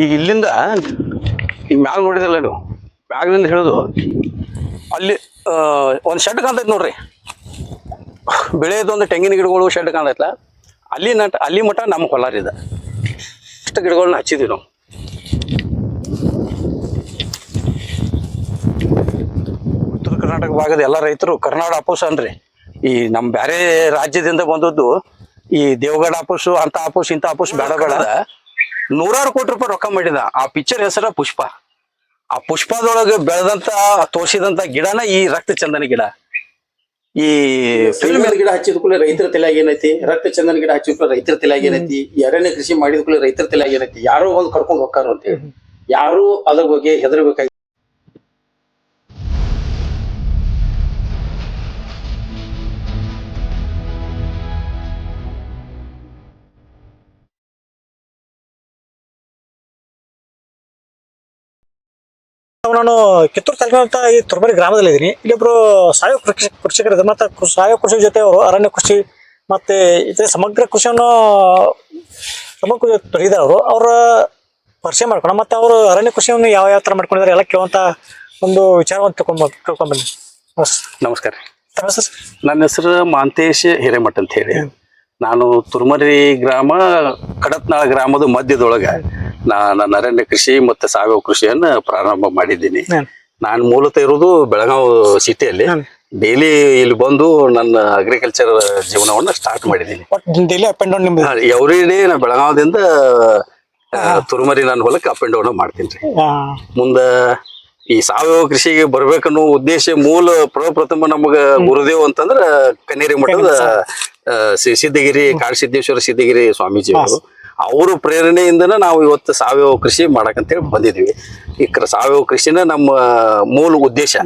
ಈಗ ಇಲ್ಲಿಂದ ಈ ಮ್ಯಾಗ ನೋಡಿದಲ್ಲ ನೀವು ಮ್ಯಾಗ್ನಿಂದ ಹಿಡಿದು ಅಲ್ಲಿ ಒಂದು ಶೆಡ್ ಕಾಣ್ತೈತೆ ನೋಡ್ರಿ. ಬೆಳೆಯೋದೊಂದು ತೆಂಗಿನ ಗಿಡಗಳು ಶೆಡ್ ಕಾಣ್ತೈತಲ್ಲ ಅಲ್ಲಿ ನಟ, ಅಲ್ಲಿ ಮಠ ನಮ್ಮ ಹೊಲಾರಿದ ಇಷ್ಟು ಗಿಡಗಳನ್ನ ಹಚ್ಚಿದ್ವಿ ನಾವು. ಉತ್ತರ ಕರ್ನಾಟಕ ಭಾಗದ ಎಲ್ಲ ರೈತರು ಕರ್ನಾಟಕ ಆಪೋಸ್ ಅನ್ರಿ. ಈ ನಮ್ಮ ಬೇರೆ ರಾಜ್ಯದಿಂದ ಬಂದದ್ದು ಈ ದೇವಗಡ ಆಪೋಸು, ಅಂತ ಆಪೋಸ್, ಇಂಥ ಆಪೋಸ್ ಬೇಡ. ನೂರಾರು ಕೋಟಿ ರೂಪಾಯಿ ರೊಕ್ಕ ಮಾಡಿದ. ಆ ಪಿಕ್ಚರ್ ಹೆಸರ ಪುಷ್ಪ. ಆ ಪುಷ್ಪದೊಳಗೆ ಬೆಳೆದಂತ, ತೋರಿಸಿದಂತ ಗಿಡನ ಈ ರಕ್ತ ಚಂದನ ಗಿಡ. ಈ ಫಿಲ್ಮ್ ಗಿಡ ಹಚ್ಚಿದ ಕೂಡ ರೈತರ ತಲೆಯಾಗ ಏನೈತಿ? ರಕ್ತ ಚಂದನ ಗಿಡ ಹಚ್ಚಿದ ಕೂಡ ರೈತರ ತಲೆಯಾಗ ಏನೈತಿ? ಎರಡನೇ ಕೃಷಿ ಮಾಡಿದ ಕೂಡ ರೈತರ ತಲೆಯಾಗಿ ಏನೈತಿ? ಯಾರೋ ಒಂದು ಕರ್ಕೊಂಡು ಹೋಗ್ತಾರ ಅಂತ ಹೇಳಿ. ಯಾರು ಅದ್ರ ಬಗ್ಗೆ ಹೆದರ್ಬೇಕಾಗಿ ನಾನು ಕಿತ್ತೂರು ತಾಲೂಕಿನ ಅಂತ ಈ ತುರ್ಬರಿ ಗ್ರಾಮದಲ್ಲಿ ಇದ್ದೀನಿ ಇಲ್ಲೊಬ್ರು ಸಾವಯವ ಕೃಷಿ ಕೃಷಿಕರಿದ್ದಾರೆ ಮತ್ತು ಸಾವಯವ ಕೃಷಿ ಜೊತೆ ಅವರು ಅರಣ್ಯ ಕೃಷಿ ಮತ್ತೆ ಇತರ ಸಮಗ್ರ ಕೃಷಿಯನ್ನು ಸಮಗ್ರ ತೊಡಗಿದ್ದಾರೆ ಅವರು. ಅವರ ಪರಿಚಯ ಮಾಡ್ಕೊಂಡು ಮತ್ತೆ ಅವರು ಅರಣ್ಯ ಕೃಷಿಯನ್ನು ಯಾವ ಯಾವ ಥರ ಮಾಡ್ಕೊಂಡಿದ್ದಾರೆ ಎಲ್ಲ ಕೇಳುವಂತ ಒಂದು ವಿಚಾರವನ್ನು ತಿಳ್ಕೊಂಡ್ ತಿಳ್ಕೊಂಡ್ಬನ್ನಿ ನಮಸ್ಕಾರ? ನನ್ನ ಹೆಸರು ಮಾಂತೇಶ್ ಹಿರೇಮಠ ಅಂತ ಹೇಳಿ. ನಾನು ತುರ್ಮರಿ ಗ್ರಾಮ ಕಡತ್ನಾಳ ಗ್ರಾಮದ ಮಧ್ಯದೊಳಗ ನಾ ನನ್ನ ಅರಣ್ಯ ಕೃಷಿ ಮತ್ತೆ ಸಾವಯವ ಕೃಷಿಯನ್ನ ಪ್ರಾರಂಭ ಮಾಡಿದ್ದೀನಿ. ನಾನು ಮೂಲತಃ ಇರೋದು ಬೆಳಗಾವ್ ಸಿಟಿಯಲ್ಲಿ. ಡೈಲಿ ಇಲ್ಲಿ ಬಂದು ನನ್ನ ಅಗ್ರಿಕಲ್ಚರ್ ಜೀವನವನ್ನ ಸ್ಟಾರ್ಟ್ ಮಾಡಿದ್ದೀನಿ. ಒಟ್ಟು daily up and down every day ನಾ ಬೆಳಗಾವದಿಂದ ತುರುಮರಿ ನನ್ನ ಹೊಲಕ್ಕೆ ಅಪ್ ಅಂಡ್ ಡೌನ್ ಮಾಡ್ತೀನಿ ರೀ. ಮುಂದ ಈ ಸಾವಯವ ಕೃಷಿಗೆ ಬರ್ಬೇಕನ್ನೋ ಉದ್ದೇಶ ಮೂಲ ಪ್ರಪ್ರಥಮ ನಮಗ ಗುರುದೇವ್ ಅಂತಂದ್ರ ಕನ್ನೇರಿ ಮಠದ ಸಿದ್ಧಗಿರಿ ಕಾಡಸಿದ್ದೇಶ್ವರ ಸಿದ್ಧಗಿರಿ ಸ್ವಾಮೀಜಿ ಅವರು ಅವ್ರ ಪ್ರೇರಣೆಯಿಂದನ ನಾವು ಇವತ್ತು ಸಾವಯವ ಕೃಷಿ ಮಾಡಕಂತೇಳಿ ಬಂದಿದ್ವಿ. ಈ ಕ್ರ- ಸಾವಯವ ಕೃಷಿನ ನಮ್ಮ ಮೂಲ ಉದ್ದೇಶ.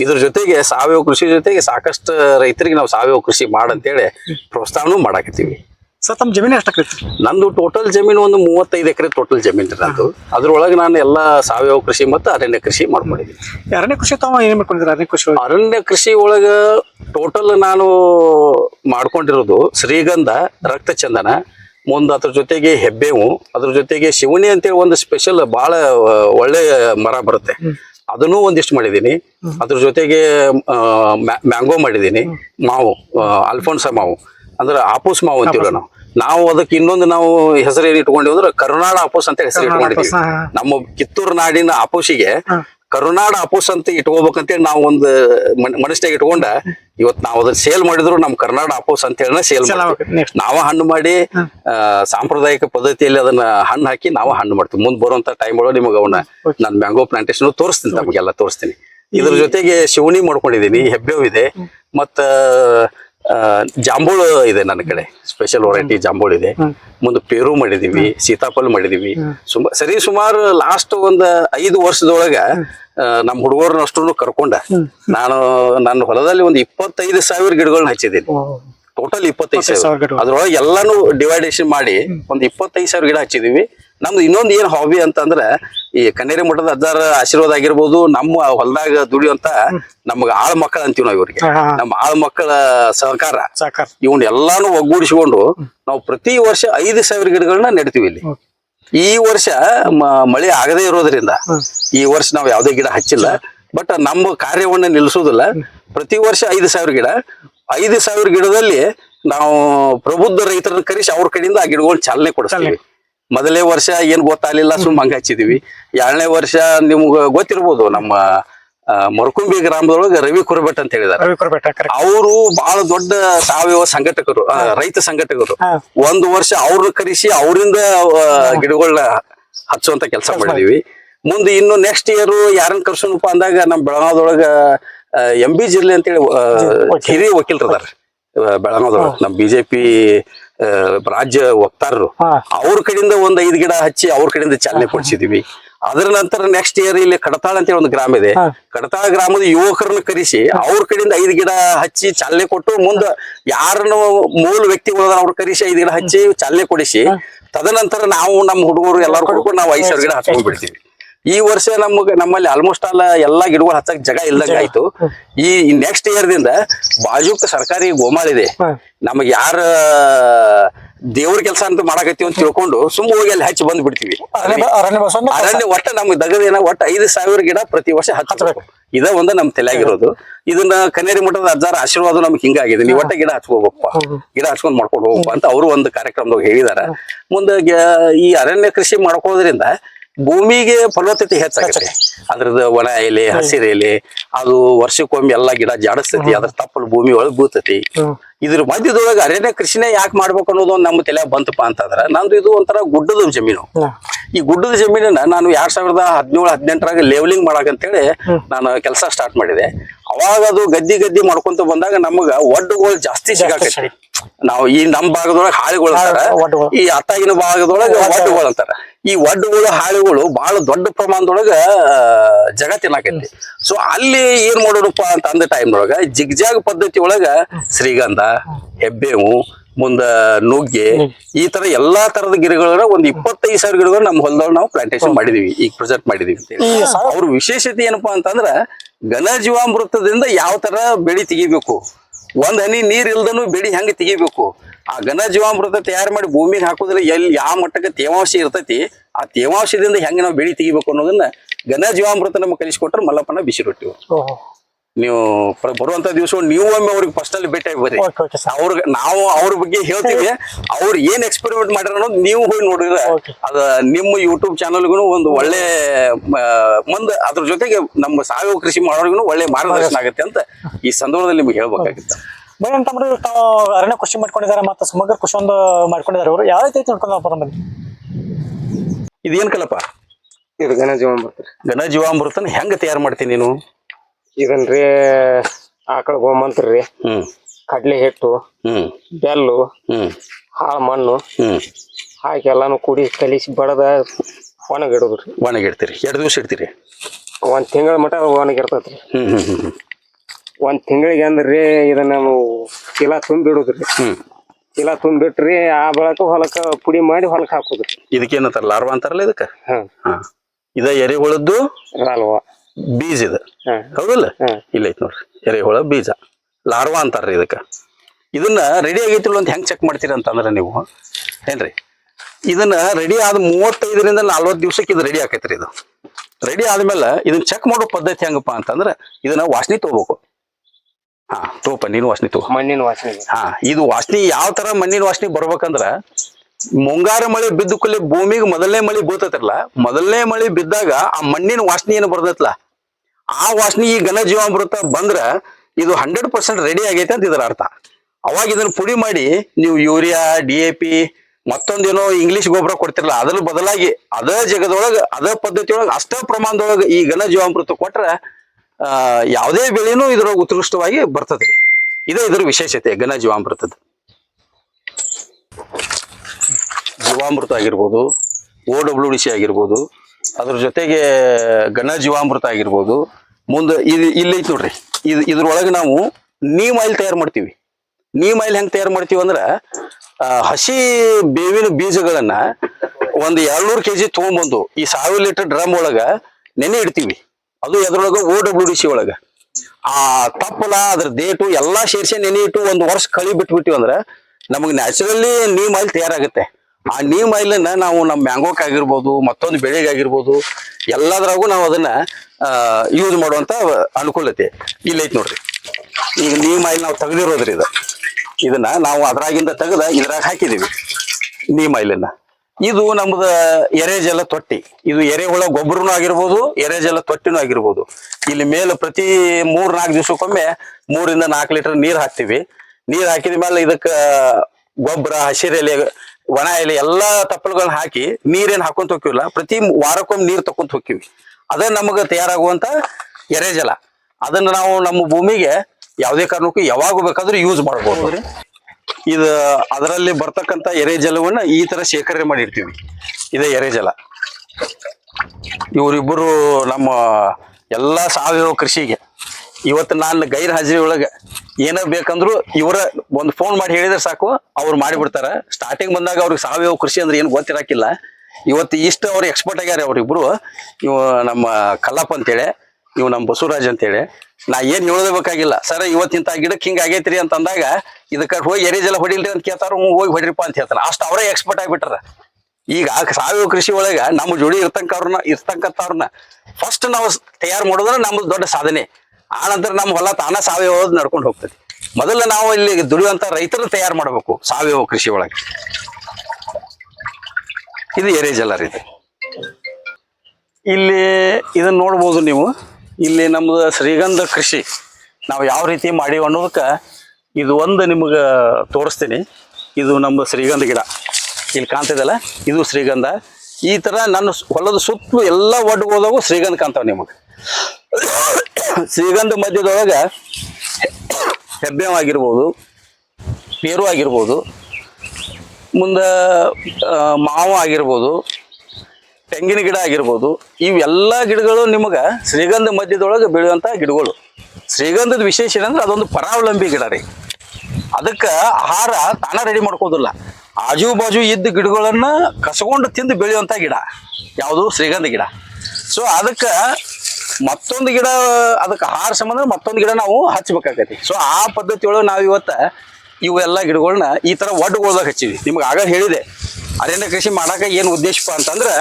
ಇದ್ರ ಜೊತೆಗೆ ಸಾವಯವ ಕೃಷಿ ಜೊತೆಗೆ ಸಾಕಷ್ಟು ರೈತರಿಗೆ ನಾವು ಸಾವಯವ ಕೃಷಿ ಮಾಡಂತೇಳಿ ಪ್ರೋತ್ಸಾಹನೂ ಮಾಡಾಕತ್ತೀವಿ. ಸರ್ ತಮ್ಮ ಜಮೀನು ಎಷ್ಟಾಕೈತಿ ನಂದು ಟೋಟಲ್ ಜಮೀನು ಒಂದು ಮೂವತ್ತೈದು ಎಕರೆ ಟೋಟಲ್ ಜಮೀನು ರೀ ನಂದು. ಅದ್ರೊಳಗೆ ನಾನು ಎಲ್ಲ ಸಾವಯವ ಕೃಷಿ ಮತ್ತು ಅರಣ್ಯ ಕೃಷಿ ಮಾಡ್ಕೊಂಡಿದ್ದೀನಿ. ಅರಣ್ಯ ಕೃಷಿ ತಾವು ಏನು ಮಾಡ್ಕೊಂಡಿದ್ದಾರೆ? ಅರಣ್ಯ ಕೃಷಿ ಅರಣ್ಯ ಕೃಷಿ ಒಳಗೆ ಟೋಟಲ್ ನಾನು ಮಾಡ್ಕೊಂಡಿರೋದು ಶ್ರೀಗಂಧ ರಕ್ತಚಂದನ ಮುಂದ ಅದ್ರ ಜೊತೆಗೆ ಹೆಬ್ಬೇವು ಅದ್ರ ಜೊತೆಗೆ ಶಿವನಿ ಅಂತೇಳಿ ಒಂದು ಸ್ಪೆಷಲ್ ಬಹಳ ಒಳ್ಳೆ ಮರ ಬರುತ್ತೆ. ಅದನ್ನು ಒಂದಿಷ್ಟು ಮಾಡಿದ್ದೀನಿ ಅದ್ರ ಜೊತೆಗೆ ಮ್ಯಾಂಗೋ ಮಾಡಿದ್ದೀನಿ ಮಾವು ಅಲ್ಫೋನ್ಸ ಮಾವು. ಅಂದ್ರೆ ಆಪೂಸ್ ಮಾವು ಅಂತೀವಿ ನಾವು. ನಾವು ಅದಕ್ಕೆ ಇನ್ನೊಂದು ನಾವು ಹೆಸರು ಏನ್ ಇಟ್ಕೊಂಡಿವಿ ಅಂದ್ರೆ ಕರುನಾಡ ಆಪೂಸ್ ಅಂತ ಹೆಸರು ಇಟ್ಕೊಂಡಿದ್ದೀವಿ. ನಮ್ಮ ಕಿತ್ತೂರು ನಾಡಿನ ಆಪೂಸಿಗೆ ಕರುನಾಡ ಅಪೋಸ್ ಅಂತ ಇಟ್ಕೋಬೇಕಂತೇಳಿ ನಾವು ಒಂದು ಮನಸ್ಸಿನಾಗ ಇಟ್ಕೊಂಡ ಇವತ್ ನಾವು ಅದನ್ನ ಸೇಲ್ ಮಾಡಿದ್ರು ನಮ್ ಕರ್ನಾಡ ಅಪೋಸ್ ಅಂತ ಹೇಳಿ ಸೇಲ್. ನಾವ ಹಣ್ಣು ಮಾಡಿ ಸಾಂಪ್ರದಾಯಿಕ ಪದ್ಧತಿಯಲ್ಲಿ ಅದನ್ನ ಹಣ್ಣು ಹಾಕಿ ನಾವು ಹಣ್ಣು ಮಾಡ್ತೀವಿ. ಮುಂದ್ ಬರುವಂತ ಟೈಮ್ ಒಳಗೆ ನಿಮಗೆ ಅವನ್ನ ನಾನು ಮ್ಯಾಂಗೋ ಪ್ಲಾಂಟೇಶನ್ ತೋರಿಸ್ತೀನಿ ತಮಗೆಲ್ಲ ತೋರಿಸ್ತೀನಿ. ಇದ್ರ ಜೊತೆಗೆ ಶಿವನಿ ಮಾಡ್ಕೊಂಡಿದೀನಿ ಹೆಬ್ಬೆವ್ ಇದೆ. ಮತ್ತ ಜಾಂಬೂಳು ಇದೆ ನನ್ನ ಕಡೆ. ಸ್ಪೆಷಲ್ ವೆರೈಟಿ ಜಾಂಬೂಳು ಇದೆ. ಮುಂದೆ ಪೇರು ಮಾಡಿದೀವಿ ಸೀತಾಫಲ ಮಾಡಿದೀವಿ. ಸುಮ ಸರಿ ಸುಮಾರು ಲಾಸ್ಟ್ ಒಂದ್ ಐದು ವರ್ಷದೊಳಗ ನಮ್ಮ ಹುಡುಗರನ್ನ ಅಷ್ಟು ಕರ್ಕೊಂಡ. ನಾನು ನನ್ನ ಹೊಲದಲ್ಲಿ ಒಂದು ಇಪ್ಪತ್ತೈದು ಸಾವಿರ ಗಿಡಗಳನ್ನ ಹಚ್ಚಿದ್ದೀನಿ. ಟೋಟಲ್ ಇಪ್ಪತ್ತೈದು ಸಾವಿರ ಸಾವಿರ. ಅದ್ರೊಳಗೆ ಎಲ್ಲಾನು ಡಿವೈಡೇಷನ್ ಮಾಡಿ ಒಂದ್ ಇಪ್ಪತ್ತೈದು ಸಾವಿರ ಗಿಡ ಹಚ್ಚಿದೀವಿ. ನಮ್ದು ಇನ್ನೊಂದು ಏನ್ ಹಾಬಿ ಅಂತಂದ್ರೆ ಈ ಕನ್ನೇರಿ ಮಠದ ಅಜ್ಜಾರ ಆಶೀರ್ವಾದ ಆಗಿರ್ಬೋದು ನಮ್ಮ ಹೊಲದಾಗ ದುಡಿಯುವಂತ ನಮ್ಗ ಆಳ್ ಮಕ್ಕಳ ಅಂತೀವಿ ನಾವ್ ಇವ್ರಿಗೆ. ನಮ್ಮ ಆಳ್ ಮಕ್ಕಳ ಸಹಕಾರ. ಇವನ್ ಎಲ್ಲಾನು ಒಗ್ಗೂಡಿಸಿಕೊಂಡು ನಾವು ಪ್ರತಿ ವರ್ಷ ಐದು ಸಾವಿರ ಗಿಡಗಳನ್ನ ನೆಡ್ತೀವಿ ಇಲ್ಲಿ. ಈ ವರ್ಷ ಮಳೆ ಆಗದೇ ಇರೋದ್ರಿಂದ ಈ ವರ್ಷ ನಾವು ಯಾವ್ದೇ ಗಿಡ ಹಚ್ಚಿಲ್ಲ. ಬಟ್ ನಮ್ಮ ಕಾರ್ಯವನ್ನ ನಿಲ್ಲಿಸೋದಿಲ್ಲ ಪ್ರತಿ ವರ್ಷ ಐದು ಸಾವಿರ ಗಿಡ. ಐದು ಸಾವಿರ ಗಿಡದಲ್ಲಿ ನಾವು ಪ್ರಬುದ್ಧ ರೈತರನ್ನ ಕರೆಸಿ ಅವ್ರ ಕಡೆಯಿಂದ ಆ ಗಿಡಗಳನ್ನ ಚಾಲನೆ ಕೊಡಿಸ್ತೀವಿ. ಮೊದಲೇ ವರ್ಷ ಏನ್ ಗೊತ್ತಾಗಲಿಲ್ಲ ಸುಮ್ ಹಂಗ ಹಚ್ಚಿದೀವಿ. ಎರಡನೇ ವರ್ಷ ನಿಮ್ಗ ಗೊತ್ತಿರ್ಬೋದು ನಮ್ಮ ಮರಕುಂಬಿ ಗ್ರಾಮದೊಳಗೆ ರವಿ ಕುರಬೆಟ್ ಅಂತ ಹೇಳಿದಾರೆ. ಅವರು ಬಹಳ ದೊಡ್ಡ ಸಾವಯವ ಸಂಘಟಕರು ರೈತ ಸಂಘಟಕರು. ಒಂದು ವರ್ಷ ಅವ್ರನ್ನ ಕರೆಸಿ ಅವರಿಂದ ಗಿಡಗಳನ್ನ ಹಚ್ಚುವಂತ ಕೆಲಸ ಮಾಡಿದೀವಿ. ಮುಂದೆ ಇನ್ನು ನೆಕ್ಸ್ಟ್ ಇಯರ್ ಯಾರನ್ನ ಕರ್ಸೋಣಪ್ಪ ಅಂದಾಗ ನಮ್ ಬೆಳಗಾವದೊಳಗ ಎಂ ಬಿ ಜಿರ್ಲಿ ಅಂತೇಳಿ ಹಿರಿಯ ವಕೀಲರು ಅದಾರ ಬೆಳಗಾವದೊಳಗ ನಮ್ ಬಿಜೆಪಿ ರಾಜ್ಯ ವಕ್ತಾರರು. ಅವ್ರ ಕಡೆಯಿಂದ ಒಂದ್ ಐದ್ ಗಿಡ ಹಚ್ಚಿ ಅವ್ರ ಕಡೆಯಿಂದ ಚಾಲನೆ ಕೊಡ್ಸಿದೀವಿ. ಅದರ ನಂತರ ನೆಕ್ಸ್ಟ್ ಇಯರ್ ಇಲ್ಲಿ ಕಡತಾಳ ಅಂತೇಳಿ ಒಂದು ಗ್ರಾಮ ಇದೆ. ಕಡತಾಳ ಗ್ರಾಮದ ಯುವಕರನ್ನ ಕರೆಸಿ ಅವ್ರ ಕಡೆಯಿಂದ ಐದು ಗಿಡ ಹಚ್ಚಿ ಚಾಲನೆ ಕೊಟ್ಟು ಮುಂದ ಯಾರನ್ನು ಮೂಲ ವ್ಯಕ್ತಿ ಅವ್ರ ಕರೆಸಿ ಐದು ಗಿಡ ಹಚ್ಚಿ ಚಾಲನೆ ಕೊಡಿಸಿ. ತದನಂತರ ನಾವು ನಮ್ಮ ಹುಡುಗರು ಎಲ್ಲರೂ ಕೂಡ ನಾವು ಐದು ಸಾವಿರ ಗಿಡ ಹಚ್ಕೊಂಡ್ ಬಿಡ್ತೀವಿ. ಈ ವರ್ಷ ನಮ್ಗೆ ನಮ್ಮಲ್ಲಿ ಆಲ್ಮೋಸ್ಟ್ ಆಲ್ ಎಲ್ಲಾ ಗಿಡಗಳು ಹಚ್ಚಕ್ ಜಾಗ ಇಲ್ದಂಗ ಆಯ್ತು. ಈ ನೆಕ್ಸ್ಟ್ ಇಯರ್ ದಿಂದ ಬಾಜುಕ್ ಸರ್ಕಾರಿ ಗೋಮಾಳ ಇದೆ. ನಮಗ್ ಯಾರ ದೇವ್ರ ಕೆಲಸ ಅಂತ ಮಾಡಾಕತ್ತೀವಿ ಅಂತ ತಿಳ್ಕೊಂಡು ಸುಮ್ಮ ಹೋಗಿ ಅಲ್ಲಿ ಹಚ್ಚಿ ಬಂದ್ ಬಿಡ್ತೀವಿ. ಅರಣ್ಯ ಒಟ್ಟ ನಮ್ಗೆ ದಗದೇನ ಒಟ್ಟ ಐದು ಸಾವಿರ ಗಿಡ ಪ್ರತಿ ವರ್ಷ ಹಚ್ಚಬೇಕು ಇದ ಒಂದು ನಮ್ ತಲೆಯಾಗಿರೋದು. ಇದನ್ನ ಕನೇರಿ ಮಠದ ಅಜ್ಜಾರ ಆಶೀರ್ವಾದ ನಮ್ಗೆ ಹಿಂಗಾಗಿದೆ ನೀವು ಒಟ್ಟ ಗಿಡ ಹಚ್ಕೋಬೇಕಪ್ಪ. ಗಿಡ ಹಚ್ಕೊಂಡ್ ಮಾಡ್ಕೊಂಡು ಹೋಗಪ್ಪ ಅಂತ ಅವರು ಒಂದು ಕಾರ್ಯಕ್ರಮದಾಗ ಹೇಳಿದಾರ. ಮುಂದೆ ಈ ಅರಣ್ಯ ಕೃಷಿ ಮಾಡ್ಕೋದ್ರಿಂದ ಭೂಮಿಗೆ ಫಲವತ್ತತೆ ಹೆಚ್ಚಾಗುತ್ತೆ. ಅದ್ರದ ಒಣ ಎಲೆ ಹಸಿರು ಎಲೆ ಅದು ವರ್ಷಕ್ಕೊಮ್ಮೆ ಎಲ್ಲಾ ಗಿಡ ಜಾಡಿಸ್ತೈತಿ ಅದ್ರ ತಪ್ಪಲು ಭೂಮಿ ಒಳಗ್ ಬೀಳ್ತತಿ. ಇದ್ರ ಮಧ್ಯದೊಳಗ ಅರಣ್ಯ ಕೃಷಿನೇ ಯಾಕೆ ಮಾಡ್ಬೇಕು ಅನ್ನೋದು ಒಂದು ನಮ್ಮ ತಲೆ ಬಂತಪ್ಪ ಅಂತಂದ್ರ ನಂದು ಇದು ಒಂಥರ ಗುಡ್ಡದ ಜಮೀನು. ಈ ಗುಡ್ಡದ ಜಮೀನನ್ನ ನಾನು ಎರಡ್ ಸಾವಿರದ ಹದಿನೇಳು ಹದಿನೆಂಟರಾಗ ಲೆವೆಲಿಂಗ್ ಮಾಡಕಂತೇಳಿ ನಾನು ಕೆಲಸ ಸ್ಟಾರ್ಟ್ ಮಾಡಿದೆ. ಅವಾಗ ಅದು ಗದ್ದಿ ಗದ್ದಿ ಮಾಡ್ಕೊಂತ ಬಂದಾಗ ನಮಗ ಒಡ್ಡುಗಳು ಜಾಸ್ತಿ ಸಿಗಾಕತ್ತಿ. ನಾವು ಈ ನಮ್ ಭಾಗದೊಳಗ ಹಾಳಿಗಳು ಅಂತಾರ ಈ ಅತ್ತಾಗಿನ ಭಾಗದೊಳಗ ಒಡ್ಡುಗಳು ಅಂತಾರ. ಈ ಒಡ್ಡುಗಳು ಹಾಳುಗಳು ಬಹಳ ದೊಡ್ಡ ಪ್ರಮಾಣದೊಳಗ ಜಗತ್ತಿನ ಆಕೈತಿ ತಿನ್ನಾಕೈತಿ ಸೊ ಅಲ್ಲಿ ಏನ್ ಮಾಡೋಣಪ್ಪ ಅಂತ ಅಂದ ಟೈಮ್ನೊಳಗ ಜಿಗ್ಜಾಗ್ ಪದ್ಧತಿ ಒಳಗ ಶ್ರೀಗಂಧ ಹೆಬ್ಬೇವು ಮುಂದ ನುಗ್ಗೆ ಈ ತರ ಎಲ್ಲಾ ತರದ ಗಿಡಗಳನ್ನ ಒಂದ್ ಇಪ್ಪತ್ತೈದು ಸಾವಿರ ಗಿಡಗಳು ನಮ್ಮ ಹೊಲದೊಳಗೆ ನಾವು ಪ್ಲಾಂಟೇಶನ್ ಮಾಡಿದೀವಿ ಈಗ ಪ್ರೊಜೆಕ್ಟ್ ಮಾಡಿದೀವಿ ಅಂತ ಹೇಳಿ. ಈ ಸಾವಯವ- ಅವ್ರ ವಿಶೇಷತೆ ಏನಪ್ಪಾ ಅಂತಂದ್ರ ಘನ ಜೀವಾಮೃತದಿಂದ ಯಾವ ತರ ಬೆಳಿ ತೆಗಿಬೇಕು? ಒಂದ್ ಹನಿ ನೀರ್ ಇಲ್ದನು ಬೆಳಿ ಹೆಂಗ್ ತೆಗಿಬೇಕು? ಆ ಘನ ಜೀವಾಮೃತ ತಯಾರು ಮಾಡಿ ಭೂಮಿಗೆ ಹಾಕೋದ್ರೆ ಎಲ್ಲಿ ಯಾವ ಮಟ್ಟಕ್ಕೆ ತೇವಾಂಶ ಇರ್ತೈತಿ ಆ ತೇವಾಂಶದಿಂದ ಹೆಂಗೆ ನಾವು ಬೆಳಿ ತೆಗಿಬೇಕು ಅನ್ನೋದನ್ನ ಘನ ಜೀವಾಮೃತ ನಮ್ಗೆ ಕಲಿಸ್ಕೊಟ್ರೆ ಮಲ್ಲಪ್ಪನ ಬಿಸಿ ರೊಟ್ಟಿ. ನೀವು ಬರುವಂತ ದಿವಸ ನೀವು ಒಮ್ಮೆ ಅವ್ರಿಗೆ ಫಸ್ಟ್ ಅಲ್ಲಿ ಭೇಟಿ ಆಗಿ ಬರ್ರಿ. ಓಕೆ ಓಕೆ ಅವ್ರ ನಾವು ಅವ್ರ ಬಗ್ಗೆ ಹೇಳ್ತೀವಿ ಅವ್ರು ಏನ್ ಎಕ್ಸ್ಪೆರಿಮೆಂಟ್ ಮಾಡ್ಯಾರ ಅನ್ನೋದು ನೀವು ಹೋಗಿ ನೋಡಿದ್ರೆ. ಅದ ನಿಮ್ಮ ಯೂಟ್ಯೂಬ್ ಚಾನಲ್ಗೂ ಒಂದು ಒಳ್ಳೆ ಮಂದ ಮುಂದೆ ಅದ್ರ ಜೊತೆಗೆ ನಮ್ಮ ಸಾವಯವ ಕೃಷಿ ಮಾಡೋರ್ಗು ಒಳ್ಳೆ ಮಾರ್ಗದರ್ಶನ ಆಗುತ್ತೆ ಅಂತ ಈ ಸಂದರ್ಭದಲ್ಲಿ ನಿಮ್ಗೆ ಹೇಳ್ಬೇಕಾಗಿತ್ತು. ಬರೀ ಅಂತ ತಾವು ಅರಣ್ಯ ಕೃಷಿ ಮಾಡ್ಕೊಂಡಿದ್ದಾರೆ ಮತ್ತೆ ಸಮಗ್ರ ಕೃಷಿ ಒಂದು ಮಾಡ್ಕೊಂಡಿದ್ದಾರೆ ಅವರು. ಯಾವ ರೀತಿ ಐತಿ ನೋಡ್ಕೊಂಡು ಬರ ಬಂದು ಇದೇನ್ ಕಲಪ ಇದು ಘನ ಜೀವ ಹೆಂಗೆ ಘನ ಜೀವಾಮೃತನ ಹೆಂಗ ತಯಾರು ಮಾಡ್ತೀನಿ ನೀನು? ಇದನ್ರಿ ಆಕಳ ಗೋಮಂತ್ರಿ ಹ್ಮ್. ಕಡ್ಲೆ ಹಿಟ್ಟು ಹ್ಮ್. ಬೆಲ್ಲು ಹ್ಮ್. ಹಾಳು ಮಣ್ಣು ಹ್ಮ್. ಹಾಕಿ ಎಲ್ಲಾನು ಕೂಡಿ ಕಲಿಸಿ ಬಡದ ಒಣಗಿಡುದ್ರಿ ಒಣಗಿಡ್ತೀರಿ. ಎರಡು ದಿವಸ ಇಡ್ತೀರಿ? ಒಂದ್ ತಿಂಗಳ ಮಟ ಒಣಗಿರ್ತೈತ್ರಿ. ಹ್ಮ್ ಹ್ಮ್ ಹ್ಮ್ ಹ್ಮ್. ಒಂದ್ ತಿಂಗಳಿಗೆ ಅಂದ್ರಿ ಇದನ್ನ ನಾವು ಚೀಲ ತುಂಬಿಡುದ್ರಿ ಚೀಲ ತುಂಬಿಟ್ರಿ ಆ ಬಳಕ ಹೊಲಕ್ಕ ಪುಡಿ ಮಾಡಿ ಹೊಲಕ್ಕೆ ಹಾಕುದ್ರಿ ಇದಕ್ಕೇನಂತಾರ ಲಾರ್ವಾ ಅಂತಾರಲ್ಲ ಇದಕ್ಕ? ಹಾ. ಇದ ಎರೆಹುಳದ್ದು ಲಾರ್ವಾ. ಬೀಜ ಇದು. ಹೌದಲ್ಲ. ಇಲ್ಲ ಐತ್ ನೋಡ್ರಿ. ಎರೆಹುಳ ಬೀಜ. ಲಾರ್ವಾ ಅಂತಾರ್ರಿ ಇದಕ್ಕ. ಇದನ್ನ ರೆಡಿ ಆಗೈತಿಲ್ಲ ಅಂತ ಹೆಂಗ್ ಚೆಕ್ ಮಾಡ್ತೀರಿ ಅಂತಂದ್ರೆ ನೀವು? ಏನ್ರಿ? ಇದನ್ನ ರೆಡಿ ಆದ ಮೂವತ್ತೈದರಿಂದ ನಲ್ವತ್ತು ದಿವ್ಸಕ್ಕೆ ಇದು ರೆಡಿ ಆಕೈತ್ರಿ ಇದು. ರೆಡಿ ಆದ್ಮೇಲೆ ಇದನ್ನ ಚೆಕ್ ಮಾಡೋ ಪದ್ಧತಿ ಹೆಂಗಪ್ಪ ಅಂತಂದ್ರೆ ಇದನ್ನ ವಾಸನೆ ತಗೋಬೇಕು. ಹಾ ತೋಪ ನೀನು ವಾಸನೆ ತಗೋ ಮಣ್ಣಿನ ವಾಸನೆ ಹಾ ಇದು ವಾಸನೆ ಯಾವ ತರ ಮಣ್ಣಿನ ವಾಸನೆ ಬರ್ಬೇಕಂದ್ರ ಮುಂಗಾರು ಮಳೆ ಬಿದ್ದು ಕೂಡಲೇ ಭೂಮಿಗೆ ಮೊದಲನೇ ಮಳೆ ಬೀಳ್ತೈತಿರಲ್ಲ ಮೊದಲನೇ ಮಳೆ ಬಿದ್ದಾಗ ಆ ಮಣ್ಣಿನ ವಾಸನೆ ಏನು ಬರ್ತೈತಲ್ಲ ಆ ವಾಸನೆ ಈ ಘನ ಜೀವಾಮೃತ ಬಂದ್ರ ಇದು ಹಂಡ್ರೆಡ್ ಪರ್ಸೆಂಟ್ ರೆಡಿ ಆಗೈತೆ ಅಂತ ಇದರ ಅರ್ಥ. ಅವಾಗ ಇದನ್ನ ಪುಡಿ ಮಾಡಿ ನೀವು ಯೂರಿಯಾ ಡಿ ಎ ಪಿ ಮತ್ತೊಂದೇನೋ ಇಂಗ್ಲಿಷ್ ಗೊಬ್ಬರ ಕೊಡ್ತಿರಲ್ಲ ಅದ್ರ ಬದಲಾಗಿ ಅದೇ ಜಗದೊಳಗ ಅದೇ ಪದ್ಧತಿಯೊಳಗ ಅಷ್ಟೇ ಪ್ರಮಾಣದೊಳಗ ಈ ಘನ ಜೀವಾಮೃತ ಕೊಟ್ರ ಯಾವುದೇ ಬೆಳೆನೂ ಇದ್ರೊಳಗೆ ಉತ್ಕೃಷ್ಟವಾಗಿ ಬರ್ತದ್ರಿ ಇದೇ ಇದ್ರ ವಿಶೇಷತೆ, ಘನ ಜೀವಾಮೃತದ ಜೀವಾಮೃತ ಆಗಿರ್ಬೋದು ಓ ಡಬ್ಲ್ಯೂ ಡಿ ಸಿ ಆಗಿರ್ಬೋದು, ಅದ್ರ ಜೊತೆಗೆ ಘನ ಜೀವಾಮೃತ ಆಗಿರ್ಬೋದು, ಮುಂದೆ ಇದು ಇಲ್ಲಿ ಐತಿ ನೋಡ್ರಿ. ಇದು, ಇದ್ರೊಳಗೆ ನಾವು ನೀಮ್ ಆಯಿಲ್ ತಯಾರು ಮಾಡ್ತೀವಿ. ನೀಮ್ ಆಯಿಲ್ ಹೆಂಗೆ ತಯಾರು ಮಾಡ್ತೀವಿ ಅಂದ್ರೆ ಹಸಿ ಬೇವಿನ ಬೀಜಗಳನ್ನು ಒಂದು ಎರಡ್ನೂರು ಕೆ ಜಿ ತೊಗೊಂಬಂದು ಈ ಸಾವಿರ ಲೀಟರ್ ಡ್ರಮ್ ಒಳಗೆ ನೆನೆ ಇಡ್ತೀವಿ. ಅದು ಎದ್ರೊಳಗ ಓ ಡಬ್ಲ್ಯೂ ಡಿ ಸಿ ಒಳಗ. ಆ ತಪ್ಪಲ ಅದ್ರ ಡೇಟು ಎಲ್ಲಾ ಸೇರಿಸಿ ನೆನೆ ಇಟ್ಟು ಒಂದು ವರ್ಷ ಕಳಿ ಬಿಟ್ಬಿಟ್ಟಿವಿ ಅಂದ್ರೆ ನಮಗೆ ನ್ಯಾಚುರಲಿ ನೀ ಆಯಿಲ್ ತಯಾರಾಗುತ್ತೆ. ಆ ನೀಮ್ ಆಯಿಲನ್ನ ನಾವು ನಮ್ಮ ಮ್ಯಾಂಗೋಕ್ ಆಗಿರ್ಬೋದು ಮತ್ತೊಂದು ಬೆಳೆಗೆ ಆಗಿರ್ಬೋದು ಎಲ್ಲದ್ರಾಗೂ ನಾವು ಅದನ್ನ ಯೂಸ್ ಮಾಡುವಂತ ಅನುಕೂಲತೆ ಇಲ್ಲೈತಿ ನೋಡ್ರಿ. ಈಗ ನೀ ಆಯಿಲ್ ನಾವು ತೆಗೆದಿರೋದ್ರಿ ಇದು ಇದನ್ನ ನಾವು ಅದ್ರಾಗಿಂದ ತೆಗೆದ ಇದ್ರಾಗ ಹಾಕಿದೀವಿ ನೀಮ್ ಆಯಿಲನ್ನ ಇದು ನಮ್ದು ಎರೆಜಲ ತೊಟ್ಟಿ. ಇದು ಎರೆಹುಳ ಗೊಬ್ಬರನೂ ಆಗಿರ್ಬೋದು ಎರೆಜಲ ತೊಟ್ಟಿನೂ ಆಗಿರ್ಬೋದು. ಇಲ್ಲಿ ಮೇಲೆ ಪ್ರತಿ ಮೂರ್ ನಾಲ್ಕು ದಿವಸಕ್ಕೊಮ್ಮೆ ಮೂರಿಂದ ನಾಲ್ಕು ಲೀಟರ್ ನೀರ್ ಹಾಕ್ತಿವಿ. ನೀರ್ ಹಾಕಿದ ಮೇಲೆ ಇದಕ್ಕ ಗೊಬ್ಬರ ಹಸಿರೆಲೆ ಒಣ ಎಲೆ ಎಲ್ಲಾ ತಪ್ಪಲುಗಳನ್ನ ಹಾಕಿ ನೀರೇನ್ ಹಾಕೊಂತ ಹೋಗಿಲ್ಲ ಪ್ರತಿ ವಾರಕ್ಕೊಮ್ಮೆ ನೀರ್ ತಕೊಂತ ಹೋಗ್ತೀವಿ. ಅದೇ ನಮಗ ತಯಾರಾಗುವಂತ ಎರೆಜಲ ಅದನ್ನ ನಾವು ನಮ್ಮ ಭೂಮಿಗೆ ಯಾವುದೇ ಕಾರಣಕ್ಕೂ ಯಾವಾಗ ಬೇಕಾದ್ರೂ ಯೂಸ್ ಮಾಡಬಹುದು ಇದು ಅದರಲ್ಲಿ ಬರ್ತಕ್ಕಂಥ ಎರೆ ಜಲವನ್ನ ಈ ತರ ಶೇಖರಣೆ ಮಾಡಿರ್ತೀವಿ. ಇದೇ ಎರೆಜಲ ಇವರಿಬ್ಬರು ನಮ್ಮ ಎಲ್ಲ ಸಾವಯವ ಕೃಷಿಗೆ, ಇವತ್ತು ನಾನು ಗೈರ್ ಹಾಜರಿ ಒಳಗೆ ಏನೋ ಬೇಕಂದ್ರು ಇವರ ಒಂದು ಫೋನ್ ಮಾಡಿ ಹೇಳಿದ್ರೆ ಸಾಕು, ಅವ್ರು ಮಾಡಿಬಿಡ್ತಾರೆ. ಸ್ಟಾರ್ಟಿಂಗ್ ಬಂದಾಗ ಅವ್ರಿಗೆ ಸಾವಯವ ಕೃಷಿ ಅಂದ್ರೆ ಏನು ಗೊತ್ತಿರಾಕಿಲ್ಲ. ಇವತ್ತು ಇಷ್ಟು ಅವ್ರು ಎಕ್ಸ್ಪರ್ಟ್ ಆಗ್ಯಾರ ಅವ್ರಿಬ್ರು. ಇವ ನಮ್ಮ ಕಲ್ಲಪ್ಪ ಅಂತೇಳಿ ಇವ್ ನಮ್ಮ ಬಸವರಾಜ್ ಅಂತೇಳಿ. ನಾ ಏನ್ ಹೇಳೋದಬೇಕಾಗಿಲ್ಲ ಸರ್, ಇವತ್ತಿಂತ ಗಿಡಕ್ಕೆ ಹಿಂಗ ಆಗೈತ್ರಿ ಅಂತ ಅಂದಾಗ ಇದಕ್ಕ ಹೋಗಿ ಎರಿಜೆಲ್ಲ ಹೊಡಿಲ್ರಿ ಅಂತ ಕೇಳ್ತಾರ ಹೋಗಿ ಹೊಡಿರಿಪ್ಪ ಅಂತ ಹೇಳ್ತಾರ. ಅಷ್ಟು ಅವರೇ ಎಕ್ಸ್ಪರ್ಟ್ ಆಗಿಬಿಟ್ರ ಈಗ ಸಾವಯವ ಕೃಷಿ ಒಳಗ ನಮ್ಮ ಜೋಡಿ ಇರ್ತಂಕವ್ರನ್ನ ಇರ್ತಕ್ಕಂಥವ್ರನ್ನ ಫಸ್ಟ್ ನಾವು ತಯಾರು ಮಾಡೋದ್ರೆ ನಮ್ದು ದೊಡ್ಡ ಸಾಧನೆ. ಆ ನಂತರ ನಮ್ಮ ಹೊಲ ತಾನ ಸಾವಯವ ನಡ್ಕೊಂಡು ಹೋಗ್ತದೆ. ಮೊದಲು ನಾವು ಇಲ್ಲಿ ದುಡಿಯುವಂತ ರೈತರನ್ನ ತಯಾರು ಮಾಡಬೇಕು ಸಾವಯವ ಕೃಷಿ ಒಳಗೆ. ಇದು ಎರೇಜೆಲ್ಲರ್ ಇದು. ಇಲ್ಲಿ ಇದನ್ನ ನೋಡ್ಬೋದು ನೀವು. ಇಲ್ಲಿ ನಮ್ದು ಶ್ರೀಗಂಧ ಕೃಷಿ. ನಾವು ಯಾವ ರೀತಿ ಮಾಡೀವಿ ಅನ್ನೋದಕ್ಕೆ ಇದು ಒಂದು ನಿಮಗೆ ತೋರಿಸ್ತೀನಿ. ಇದು ನಮ್ಮ ಶ್ರೀಗಂಧ ಗಿಡ. ಇಲ್ಲಿ ಕಾಣ್ತಿದಲ್ಲ ಇದು ಶ್ರೀಗಂಧ. ಈ ಥರ ನನ್ನ ಹೊಲದ ಸುತ್ತಲೂ ಎಲ್ಲ ಒಡ್ಗೋದಾಗೂ ಶ್ರೀಗಂಧ ಕಾಣ್ತಾವೆ ನಿಮಗೆ. ಶ್ರೀಗಂಧ ಮಧ್ಯದೊಳಗೆ ಹೆಬ್ಬೇವಾಗಿರ್ಬೋದು ಪೇರು ಆಗಿರ್ಬೋದು, ಮುಂದೆ ಮಾವು ಆಗಿರ್ಬೋದು ತೆಂಗಿನ ಗಿಡ ಆಗಿರ್ಬೋದು ಇವೆಲ್ಲ ಗಿಡಗಳು ನಿಮಗೆ ಶ್ರೀಗಂಧ ಮಧ್ಯದೊಳಗೆ ಬೆಳೆಯುವಂಥ ಗಿಡಗಳು. ಶ್ರೀಗಂಧದ ವಿಶೇಷ ಏನಂದ್ರೆ ಅದೊಂದು ಪರಾವಲಂಬಿ ಗಿಡ ರೀ. ಅದಕ್ಕೆ ಆಹಾರ ತಾನ ರೆಡಿ ಮಾಡ್ಕೋದಿಲ್ಲ ಆಜು ಬಾಜು ಇದ್ದ ಗಿಡಗಳನ್ನು ಕಸ್ಕೊಂಡು ತಿಂದು ಬೆಳೆಯುವಂಥ ಗಿಡ, ಯಾವುದು? ಶ್ರೀಗಂಧ ಗಿಡ. ಸೊ ಅದಕ್ಕೆ ಮತ್ತೊಂದು ಗಿಡ, ಅದಕ್ಕೆ ಆಹಾರ ಸಂಬಂಧ ಮತ್ತೊಂದು ಗಿಡ ನಾವು ಹಚ್ಚಬೇಕಾಗತ್ತೆ ಸೊ ಆ ಪದ್ಧತಿಯೊಳಗೆ ನಾವು ಇವತ್ತು ಇವೆಲ್ಲ ಗಿಡಗಳನ್ನ ಈ ಥರ ಒಡ್ಡಗೊಳ್ದಾಗ ಹಚ್ಚಿವಿ. ನಿಮ್ಗೆ ಆಗ ಹೇಳಿದೆ. ಅರಣ್ಯ ಕೃಷಿ ಮಾಡೋಕೆ ಏನು ಉದ್ದೇಶಪ್ಪ ಅಂತಂದ್ರೆ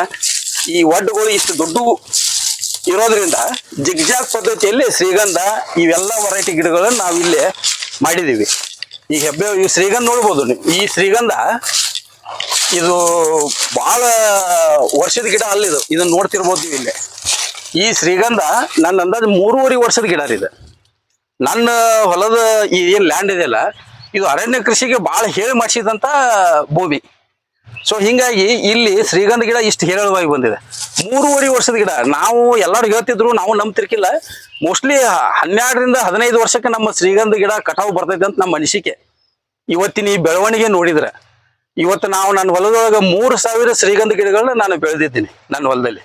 ಈ ಒಡ್ಡುಗಳು ಇಷ್ಟು ದೊಡ್ಡ ಇರೋದ್ರಿಂದ ಜಿಗ್ಜಾಗ್ ಪದ್ಧತಿಯಲ್ಲಿ ಶ್ರೀಗಂಧ ಇವೆಲ್ಲ ವೆರೈಟಿ ಗಿಡಗಳನ್ನು ನಾವು ಇಲ್ಲಿ ಮಾಡಿದೀವಿ ಈ ಹೆಬ್ಬೆ, ಈ ಶ್ರೀಗಂಧ ನೋಡ್ಬೋದು ನೀವು. ಈ ಶ್ರೀಗಂಧ ಇದು ಬಹಳ ವರ್ಷದ ಗಿಡ ಅಲ್ಲಿದು ಇದನ್ನ ನೋಡ್ತಿರ್ಬೋದು ಇಲ್ಲಿ. ಈ ಶ್ರೀಗಂಧ ನನ್ನ ಅಂದಾಜು ಮೂರುವರೆ ವರ್ಷದ ಗಿಡ ಇದು. ನನ್ನ ಹೊಲದ ಈ ಏನು ಲ್ಯಾಂಡ್ ಇದೆಯಲ್ಲ ಇದು ಅರಣ್ಯ ಕೃಷಿಗೆ ಭಾಳ ಹೇಳಿ ಮಾಡಿಸಿದಂಥ ಭೂಮಿ. ಸೊ ಹಿಂಗಾಗಿ ಇಲ್ಲಿ ಶ್ರೀಗಂಧ ಗಿಡ ಇಷ್ಟು ಹೇರಳವಾಗಿ ಬಂದಿದೆ. ಮೂರುವರೆ ವರ್ಷದ ಗಿಡ. ನಾವು ಎಲ್ಲರೂ ಹೇಳ್ತಿದ್ರು, ನಾವು ನಂಬ್ತಿರ್ಕಿಲ್ಲ. ಮೋಸ್ಟ್ಲಿ ಹನ್ನೆರಡರಿಂದ ಹದಿನೈದು ವರ್ಷಕ್ಕೆ ನಮ್ಮ ಶ್ರೀಗಂಧ ಗಿಡ ಕಟಾವು ಬರ್ತೈತೆ ಅಂತ ನಮ್ಮ ಅನಿಸಿಕೆ. ಇವತ್ತಿನ ಈ ಬೆಳವಣಿಗೆ ನೋಡಿದ್ರೆ, ಇವತ್ತು ನಾವು ನನ್ನ ಹೊಲದೊಳಗೆ ಮೂರು ಸಾವಿರ ಶ್ರೀಗಂಧ ಗಿಡಗಳನ್ನ ನಾನು ಬೆಳೆದಿದ್ದೀನಿ ನನ್ನ ಹೊಲದಲ್ಲಿ.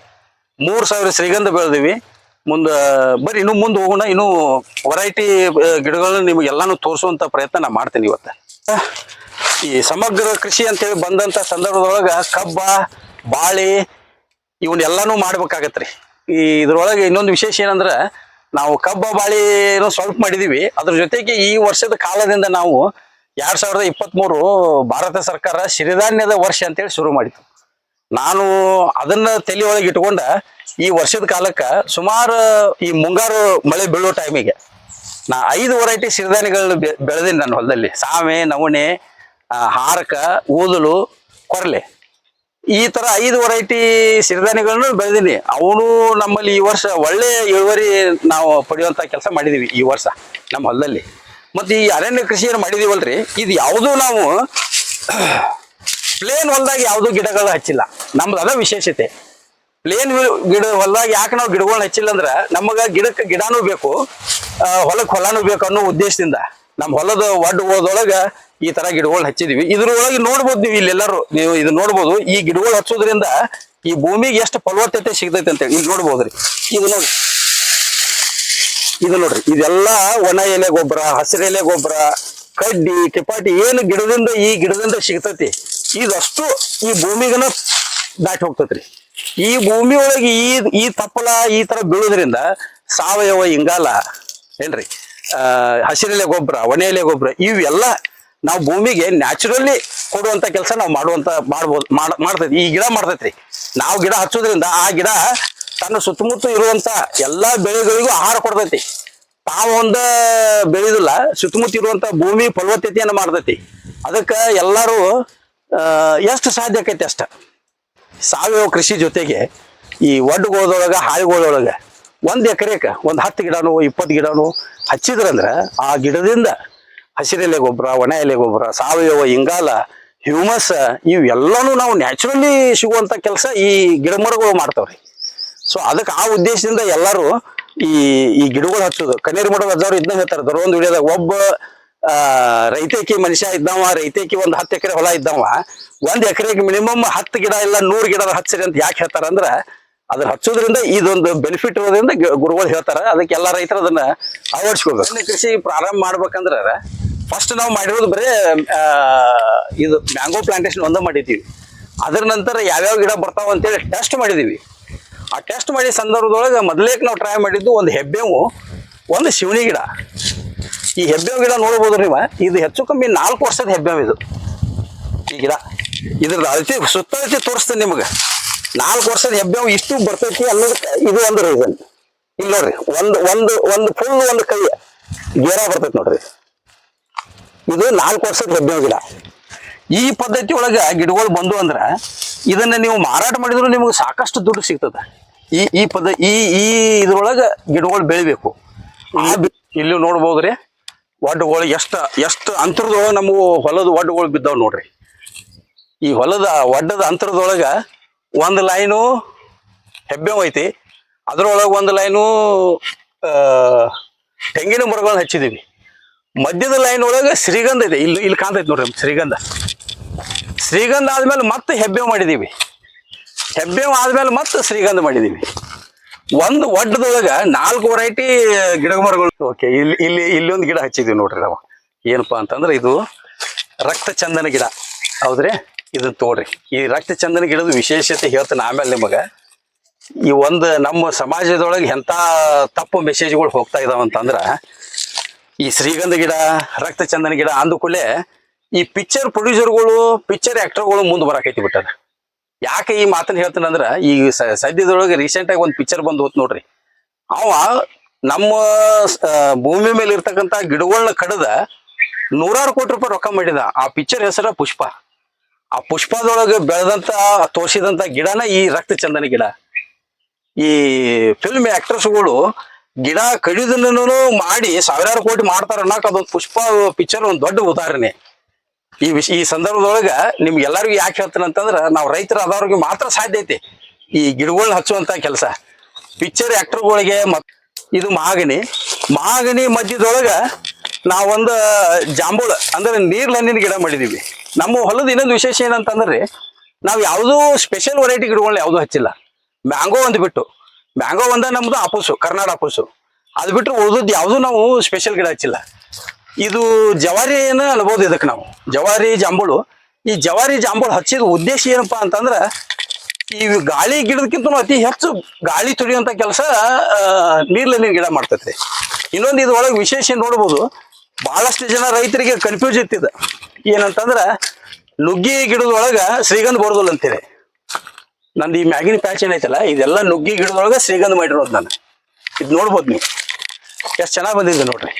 ಮೂರು ಸಾವಿರ ಶ್ರೀಗಂಧ ಬೆಳೆದಿವಿ. ಮುಂದೆ, ಬರೀ ಇನ್ನೂ ಮುಂದೆ ಹೋಗೋಣ, ಇನ್ನೂ ವೆರೈಟಿ ಗಿಡಗಳನ್ನ ನಿಮಗೆಲ್ಲನೂ ತೋರಿಸುವಂಥ ಪ್ರಯತ್ನ ನಾನು ಮಾಡ್ತೀನಿ ಇವತ್ತು. ಈ ಸಮಗ್ರ ಕೃಷಿ ಅಂತೇಳಿ ಬಂದಂತ ಸಂದರ್ಭದೊಳಗ ಕಬ್ಬ, ಬಾಳೆ ಇವನ್ನೆಲ್ಲಾನು ಮಾಡ್ಬೇಕಾಗತ್ರಿ. ಈ ಇದ್ರೊಳಗೆ ಇನ್ನೊಂದು ವಿಶೇಷ ಏನಂದ್ರ ನಾವು ಕಬ್ಬ ಬಾಳೆ ಏನೋ ಸ್ವಲ್ಪ ಮಾಡಿದೀವಿ. ಅದ್ರ ಜೊತೆಗೆ ಈ ವರ್ಷದ ಕಾಲದಿಂದ ನಾವು ಎರಡ್ ಸಾವಿರದ ಇಪ್ಪತ್ಮೂರು ಭಾರತ ಸರ್ಕಾರ ಸಿರಿಧಾನ್ಯದ ವರ್ಷ ಅಂತೇಳಿ ಶುರು ಮಾಡಿತು ನಾನು ಅದನ್ನ ತಲೆಯೊಳಗೆ ಇಟ್ಕೊಂಡ ಈ ವರ್ಷದ ಕಾಲಕ್ಕ ಸುಮಾರು ಈ ಮುಂಗಾರು ಮಳೆ ಬೀಳೋ ಟೈಮಿಗೆ ನಾ ಐದು ವೆರೈಟಿ ಸಿರಿಧಾನ್ಯಗಳನ್ನ ಬೆಳೆದೀನಿ ನನ್ನ ಹೊಲದಲ್ಲಿ. ಸಾಮೆ ನವಣೆ ಹಾರಕ, ಊದಲು, ಕೊರಲೆ. ಈ ತರ ಐದು ವೆರೈಟಿ ಸಿರಿಧಾನ್ಯಗಳನ್ನು ಬೆಳೆದೀನಿ. ಅವನು ನಮ್ಮಲ್ಲಿ ಈ ವರ್ಷ ಒಳ್ಳೆ ಇಳುವರಿ ನಾವು ಪಡೆಯುವಂತ ಕೆಲಸ ಮಾಡಿದೀವಿ ಈ ವರ್ಷ, ನಮ್ಮ ಹೊಲದಲ್ಲಿ. ಮತ್ತೆ ಈ ಅರಣ್ಯ ಕೃಷಿಯನ್ನು ಮಾಡಿದೀವಲ್ರಿ, ಇದು ಯಾವುದೂ ನಾವು ಪ್ಲೇನ್ ಹೊಲದಾಗ ಯಾವುದೂ ಗಿಡಗಳು ಹಚ್ಚಿಲ್ಲ. ನಮ್ದು ಅದ ವಿಶೇಷತೆ. ಪ್ಲೇನ್ ಗಿಡ ಹೊಲದಾಗ ಯಾಕೆ ನಾವು ಗಿಡಗಳನ್ನ ಹಚ್ಚಿಲ್ಲ ಅಂದ್ರೆ ನಮಗ ಗಿಡಕ್ಕೆ ಗಿಡನೂ ಬೇಕು ಹೊಲಕ್ಕೆ ಹೊಲನೂ ಬೇಕು ಅನ್ನೋ ಉದ್ದೇಶದಿಂದ. ನಮ್ಮ ಹೊಲದ ಒಡ್ಡು ಹೋದೊಳಗ ಈ ತರ ಗಿಡಗಳು ಹಚ್ಚಿದೀವಿ. ಇದ್ರೊಳಗೆ ನೋಡ್ಬೋದು ನೀವು ಇಲ್ಲೆಲ್ಲರೂ, ನೀವು ಇದು ನೋಡ್ಬೋದು. ಈ ಗಿಡಗಳು ಹಚ್ಚೋದ್ರಿಂದ ಈ ಭೂಮಿಗೆ ಎಷ್ಟು ಫಲವತ್ತತೆ ಸಿಗ್ತೈತೆ ಅಂತೇಳಿ ಇಲ್ಲಿ ನೋಡ್ಬೋದ್ರಿ. ಇದು ನೋಡಿ. ಇದು ನೋಡ್ರಿ. ಇದೆಲ್ಲ ಒಣ ಎಲೆ ಗೊಬ್ಬರ, ಹಸಿರು ಎಲೆ ಗೊಬ್ಬರ, ಕಡ್ಡಿ ತಿಪಾಟಿ ಏನು ಗಿಡದಿಂದ ಈ ಗಿಡದಿಂದ ಸಿಗ್ತೈತಿ. ಇದಷ್ಟು ಈ ಭೂಮಿಗನ ದಾಟಿ ಹೋಗ್ತೈತ್ರಿ. ಈ ಭೂಮಿ ಒಳಗೆ ಈ ಈ ತಪ್ಪಲ, ಈ ತರ ಬೀಳೋದ್ರಿಂದ ಸಾವಯವ ಇಂಗಾಲ ಏನ್ರಿ ಹಸಿರೆಲೆ ಗೊಬ್ಬರ, ಒಣ ಎಲೆ ಗೊಬ್ಬರ, ಇವೆಲ್ಲ ನಾವು ಭೂಮಿಗೆ ನ್ಯಾಚುರಲಿ ಕೊಡುವಂತ ಕೆಲಸ ನಾವು ಮಾಡುವಂತ ಮಾಡ್ಬೋದು, ಮಾಡ್, ಮಾಡ್ತೈತಿ. ಈ ಗಿಡ ಮಾಡ್ತೈತ್ರಿ. ನಾವು ಗಿಡ ಹಚ್ಚೋದ್ರಿಂದ ಆ ಗಿಡ ತನ್ನ ಸುತ್ತಮುತ್ತ ಇರುವಂತ ಎಲ್ಲಾ ಬೆಳೆಗಳಿಗೂ ಆಹಾರ ಕೊಡ್ತೈತಿ. ತಾವು ಒಂದ ಬೆಳೆದಿಲ್ಲ ಸುತ್ತಮುತ್ತ ಇರುವಂತ ಭೂಮಿ ಫಲವತ್ತತೆಯನ್ನು ಮಾಡ್ತೈತಿ. ಅದಕ್ಕೆ ಎಲ್ಲರೂ ಎಷ್ಟು ಸಾಧ್ಯ ಆಕೈತಿ ಅಷ್ಟ? ಸಾವಯವ ಕೃಷಿ ಜೊತೆಗೆ ಈ ಒಡ್ಡುಗೋಳದೊಳಗ ಹಾಳುಗೋಳದೊಳಗ ಒಂದ್ ಎಕರೆಕ ಒಂದ್ ಹತ್ತು ಗಿಡನೋ, ಇಪ್ಪತ್ತು ಗಿಡನೋ ಹಚ್ಚಿದ್ರಂದ್ರ ಆ ಗಿಡದಿಂದ ಹಸಿರೆಲೆ ಗೊಬ್ಬರ ಒಣ ಎಲೆ ಗೊಬ್ಬರ, ಸಾವಯವ, ಇಂಗಾಲ, ಹ್ಯೂಮಸ್ ಇವೆಲ್ಲನೂ ನಾವು ನ್ಯಾಚುರಲಿ ಸಿಗುವಂತ ಕೆಲಸ ಈ ಗಿಡಮರಗಳು ಮಾಡ್ತಾವ್ರಿ. ಸೊ ಅದಕ್ಕೆ ಆ ಉದ್ದೇಶದಿಂದ ಎಲ್ಲರೂ ಈ ಈ ಗಿಡಗಳು ಹಚ್ಚೋದು. ಕಣ್ಣೀರು ಮಠದ ಅಜ್ಜವ್ರು ಇದನ್ನ ಹೇಳ್ತಾರೆ. ಒಂದು ವಿಡಿಯೋದಾಗ ಒಬ್ಬ ರೈತಕಿ ಮನುಷ್ಯ ಇದ್ದಾವ, ರೈತಕಿ ಒಂದು ಹತ್ತು ಎಕರೆ ಹೊಲ ಇದ್ದಾವ, ಒಂದು ಎಕರೆಗೆ ಮಿನಿಮಮ್ ಹತ್ತು ಗಿಡ ಇಲ್ಲ ನೂರು ಗಿಡ ಹಚ್ಚರಿ ಅಂತ ಯಾಕೆ ಹೇಳ್ತಾರೆ ಅಂದ್ರೆ, ಅದ್ರ ಹಚ್ಚೋದ್ರಿಂದ ಇದೊಂದು ಬೆನಿಫಿಟ್ ಇರೋದ್ರಿಂದ ಗುರುಗಳು ಹೇಳ್ತಾರೆ. ಅದಕ್ಕೆ ಎಲ್ಲ ರೈತರು ಅದನ್ನ ಅಳವಡಿಸ್ಕೊಳ್ಬೇಕು ಕೃಷಿ ಪ್ರಾರಂಭ ಮಾಡ್ಬೇಕಂದ್ರ ಫಸ್ಟ್ ನಾವು ಮಾಡಿರೋದು ಬರೀ ಇದು ಮ್ಯಾಂಗೋ ಪ್ಲಾಂಟೇಶನ್ ಒಂದ ಮಾಡಿದ್ದೀವಿ. ಅದರ ನಂತರ ಯಾವ್ಯಾವ ಗಿಡ ಬರ್ತಾವ ಅಂತೇಳಿ ಟೆಸ್ಟ್ ಮಾಡಿದೀವಿ. ಆ ಟೆಸ್ಟ್ ಮಾಡಿದ ಸಂದರ್ಭದೊಳಗೆ ಮೊದಲೇಕ್ ನಾವು ಟ್ರೈ ಮಾಡಿದ್ದು ಒಂದು ಹೆಬ್ಬೇವು, ಒಂದು ಶಿವನಿ ಗಿಡ. ಈ ಹೆಬ್ಬೇವು ಗಿಡ ನೋಡ್ಬೋದು ನೀವು? ಇದು ಹೆಚ್ಚು ಕಮ್ಮಿ ನಾಲ್ಕು ವರ್ಷದ ಹೆಬ್ಬೇವು ಇದು. ಈ ಗಿಡ. ಇದ್ರದ್ದು ಅಳತಿ ಸುತ್ತಳತಿ ತೋರಿಸ್ತೇನೆ ನಿಮಗೆ. ನಾಲ್ಕು ವರ್ಷದ ಹೆಬ್ಬೇವು ಇಷ್ಟು ಬರ್ತೈತಿ ಅನ್ನೋದಕ್ಕೆ ಇದು ಒಂದು ರೀಸನ್ ಇಲ್ಲ ನೋಡ್ರಿ ಒಂದು ಒಂದು ಒಂದು ಫುಲ್ ಒಂದು ಕೈ ಗೇರ ಬರ್ತೈತಿ ನೋಡ್ರಿ. ಇದು ನಾಲ್ಕು ಹೆಬ್ಬೇವು ಗಿಡ ಈ ಪದ್ಧತಿ ಒಳಗೆ ಗಿಡಗಳು ಬಂದು ಅಂದ್ರೆ ಇದನ್ನ ನೀವು ಮಾರಾಟ ಮಾಡಿದ್ರು ನಿಮಗೆ ಸಾಕಷ್ಟು ದುಡ್ಡು ಸಿಗ್ತದೆ. ಈ ಈ ಪದ ಈ ಈ ಇದ್ರೊಳಗೆ ಗಿಡಗಳು ಬೆಳಿಬೇಕು. ಇಲ್ಲಿ ನೋಡ್ಬೋದ್ರಿ ಒಡ್ಡುಗಳು ಎಷ್ಟು ಎಷ್ಟು ಅಂತರದೊಳಗೆ ನಮಗೂ ಹೊಲದ ಒಡ್ಡಗಳು ಬಿದ್ದಾವೆ ನೋಡ್ರಿ. ಈ ಹೊಲದ ಒಡ್ಡದ ಅಂತರದೊಳಗೆ ಒಂದು ಲೈನು ಹೆಬ್ಬೆವ್ ಐತಿ. ಅದ್ರೊಳಗೆ ಒಂದು ಲೈನು ತೆಂಗಿನ ಮರಗಳನ್ನ ಹಚ್ಚಿದೀವಿ. ಮಧ್ಯದ ಲೈನ್ ಒಳಗೆ ಶ್ರೀಗಂಧ ಇದೆ. ಇಲ್ಲಿ ಇಲ್ಲಿ ಕಾಣ್ತೈತಿ ನೋಡ್ರಿ ಶ್ರೀಗಂಧ. ಶ್ರೀಗಂಧ ಆದ್ಮೇಲೆ ಮತ್ತೆ ಹೆಬ್ಬೇವು ಮಾಡಿದೀವಿ. ಹೆಬ್ಬೆ ಆದ್ಮೇಲೆ ಮತ್ತೆ ಶ್ರೀಗಂಧ ಮಾಡಿದೀವಿ. ಒಂದು ಒಡ್ಡದೊಳಗ ನಾಲ್ಕು ವೆರೈಟಿ ಗಿಡ ಮರಗಳು ಓಕೆ ಇಲ್ಲಿ ಇಲ್ಲಿ ಇಲ್ಲೊಂದು ಗಿಡ ಹಚ್ಚಿದೀವಿ ನೋಡ್ರಿ ನಾವು. ಏನಪ್ಪಾ ಅಂತಂದ್ರೆ ಇದು ರಕ್ತ ಚಂದನ ಗಿಡ. ಹೌದ್ರಿ? ಇದನ್ನ ತೋಡ್ರಿ. ಈ ರಕ್ತ ಚಂದನ ಗಿಡದ ವಿಶೇಷತೆ ಹೇಳ್ತೇನೆ ಆಮೇಲೆ ನಿಮಗೆ. ಈ ಒಂದು ನಮ್ಮ ಸಮಾಜದೊಳಗೆ ಎಂಥ ತಪ್ಪು ಮೆಸೇಜ್ಗಳು ಹೋಗ್ತಾ ಇದಾವಂತಂದ್ರ ಈ ಶ್ರೀಗಂಧ ಗಿಡ ರಕ್ತ ಚಂದನ ಗಿಡ ಅಂದುಕೂಲೆ ಈ ಪಿಕ್ಚರ್ ಪ್ರೊಡ್ಯೂಸರ್ಗಳು ಪಿಕ್ಚರ್ ಆಕ್ಟರ್ಗಳು ಮುಂದೆ ಬರಾಕೈತಿ ಬಿಟ್ಟಾರ ಯಾಕೆ ಈ ಮಾತನ್ನ ಹೇಳ್ತಾನಂದ್ರ ಈ ಸದ್ಯದೊಳಗೆ ರೀಸೆಂಟ್ ಆಗಿ ಒಂದು ಪಿಕ್ಚರ್ ಬಂದು ಹೋತ್ ನೋಡ್ರಿ. ಅವ ನಮ್ಮ ಭೂಮಿ ಮೇಲೆ ಇರ್ತಕ್ಕಂತ ಗಿಡಗಳನ್ನ ಕಡದ ನೂರಾರು ಕೋಟಿ ರೂಪಾಯಿ ರೊಕ್ಕ ಮಾಡಿದ. ಆ ಪಿಕ್ಚರ್ ಹೆಸರ ಪುಷ್ಪ. ಆ ಪುಷ್ಪದೊಳಗೆ ಬೆಳೆದಂತ, ತೋರಿಸಿದಂತ ಗಿಡನ ಈ ರಕ್ತ ಚಂದನ ಗಿಡ. ಈ ಫಿಲ್ಮ್ ಆಕ್ಟರ್ಸ್ಗಳು ಗಿಡ ಕಡಿದನ್ನು ಮಾಡಿ ಸಾವಿರಾರು ಕೋಟಿ ಮಾಡ್ತಾರ ಅನ್ನಕ್ ಅದೊಂದು ಪುಷ್ಪ ಪಿಕ್ಚರ್ ಒಂದು ದೊಡ್ಡ ಉದಾಹರಣೆ. ಈ ವಿಷ, ಈ ಸಂದರ್ಭದೊಳಗ ನಿಮ್ಗೆ ಎಲ್ಲರಿಗೂ ಯಾಕೆ ಹೇಳ್ತೀನಿ ಅಂತಂದ್ರೆ ನಾವು ರೈತರ ಆದವ್ರಿಗೆ ಮಾತ್ರ ಸಾಧ್ಯ ಐತಿ ಈ ಗಿಡಗಳನ್ನ ಹಚ್ಚುವಂತ ಕೆಲಸ. ಪಿಕ್ಚರ್ ಆಕ್ಟರ್ಗಳಿಗೆ ಮತ್, ಇದು ಮಹಾಗನಿ ಮಹಾಗನಿ ಮಧ್ಯದೊಳಗ ನಾವೊಂದು ಜಾಂಬುಳ, ಅಂದ್ರೆ ನೀರ್ಲಣ್ಣಿನ ಗಿಡ ಮಾಡಿದೀವಿ. ನಮ್ಮ ಹೊಲದ ಇನ್ನೊಂದು ವಿಶೇಷ ಏನಂತಂದ್ರೆ ನಾವು ಯಾವುದೂ ಸ್ಪೆಷಲ್ ವೆರೈಟಿ ಗಿಡಗಳನ್ನ ಯಾವುದೂ ಹಚ್ಚಿಲ್ಲ. ಮ್ಯಾಂಗೋ ಒಂದು ಬಿಟ್ಟು. ಮ್ಯಾಂಗೋ ಒಂದ ನಮ್ದು ಆಪೂಸು ಕರ್ನಾಡ ಆಪೂಸು ಅದು ಬಿಟ್ಟರೆ ಉಳಿದದ್ದು ಯಾವುದು ನಾವು ಸ್ಪೆಷಲ್ ಗಿಡ ಹಚ್ಚಿಲ್ಲ. ಇದು ಜವಾರಿನ ಅನ್ಬೋದು ಇದಕ್ಕೆ ನಾವು. ಜವಾರಿ ಜಾಂಬುಳು. ಈ ಜವಾರಿ ಜಾಂಬೂಳು ಹಚ್ಚಿದ ಉದ್ದೇಶ ಏನಪ್ಪಾ ಅಂತಂದ್ರೆ, ಈ ಗಾಳಿ ಗಿಡದಕ್ಕಿಂತ ಅತಿ ಹೆಚ್ಚು ಗಾಳಿ ತುಳಿಯುವಂತ ಕೆಲಸ ನೀರ್ಲಿನ ಗಿಡ ಮಾಡ್ತೈತಿ ಇನ್ನೊಂದು ಇದ್ರೊಳಗೆ ವಿಶೇಷ ನೋಡ್ಬೋದು, ಬಹಳಷ್ಟು ಜನ ರೈತರಿಗೆ ಕನ್ಫ್ಯೂಸ್ ಇತ್ತಿದ ಏನಂತಂದ್ರ, ನುಗ್ಗಿ ಗಿಡದೊಳಗ ಶ್ರೀಗಂಧ ಬರೋದಿಲ್ಲ ಅಂತೇಳಿ ನಂದು ಈ ಮ್ಯಾಗಿನ ಪ್ಯಾಚ್ ಏನೈತಲ್ಲ, ಇದೆಲ್ಲ ನುಗ್ಗಿ ಗಿಡದೊಳಗೆ ಶ್ರೀಗಂಧ ಮಾಡಿರೋದು ನಾನು. ಇದು ನೋಡ್ಬೋದು ನೀವು. ಎಷ್ಟು ಚೆನ್ನಾಗಿ ಬಂದಿದೆ ನೋಡ್ರಿ.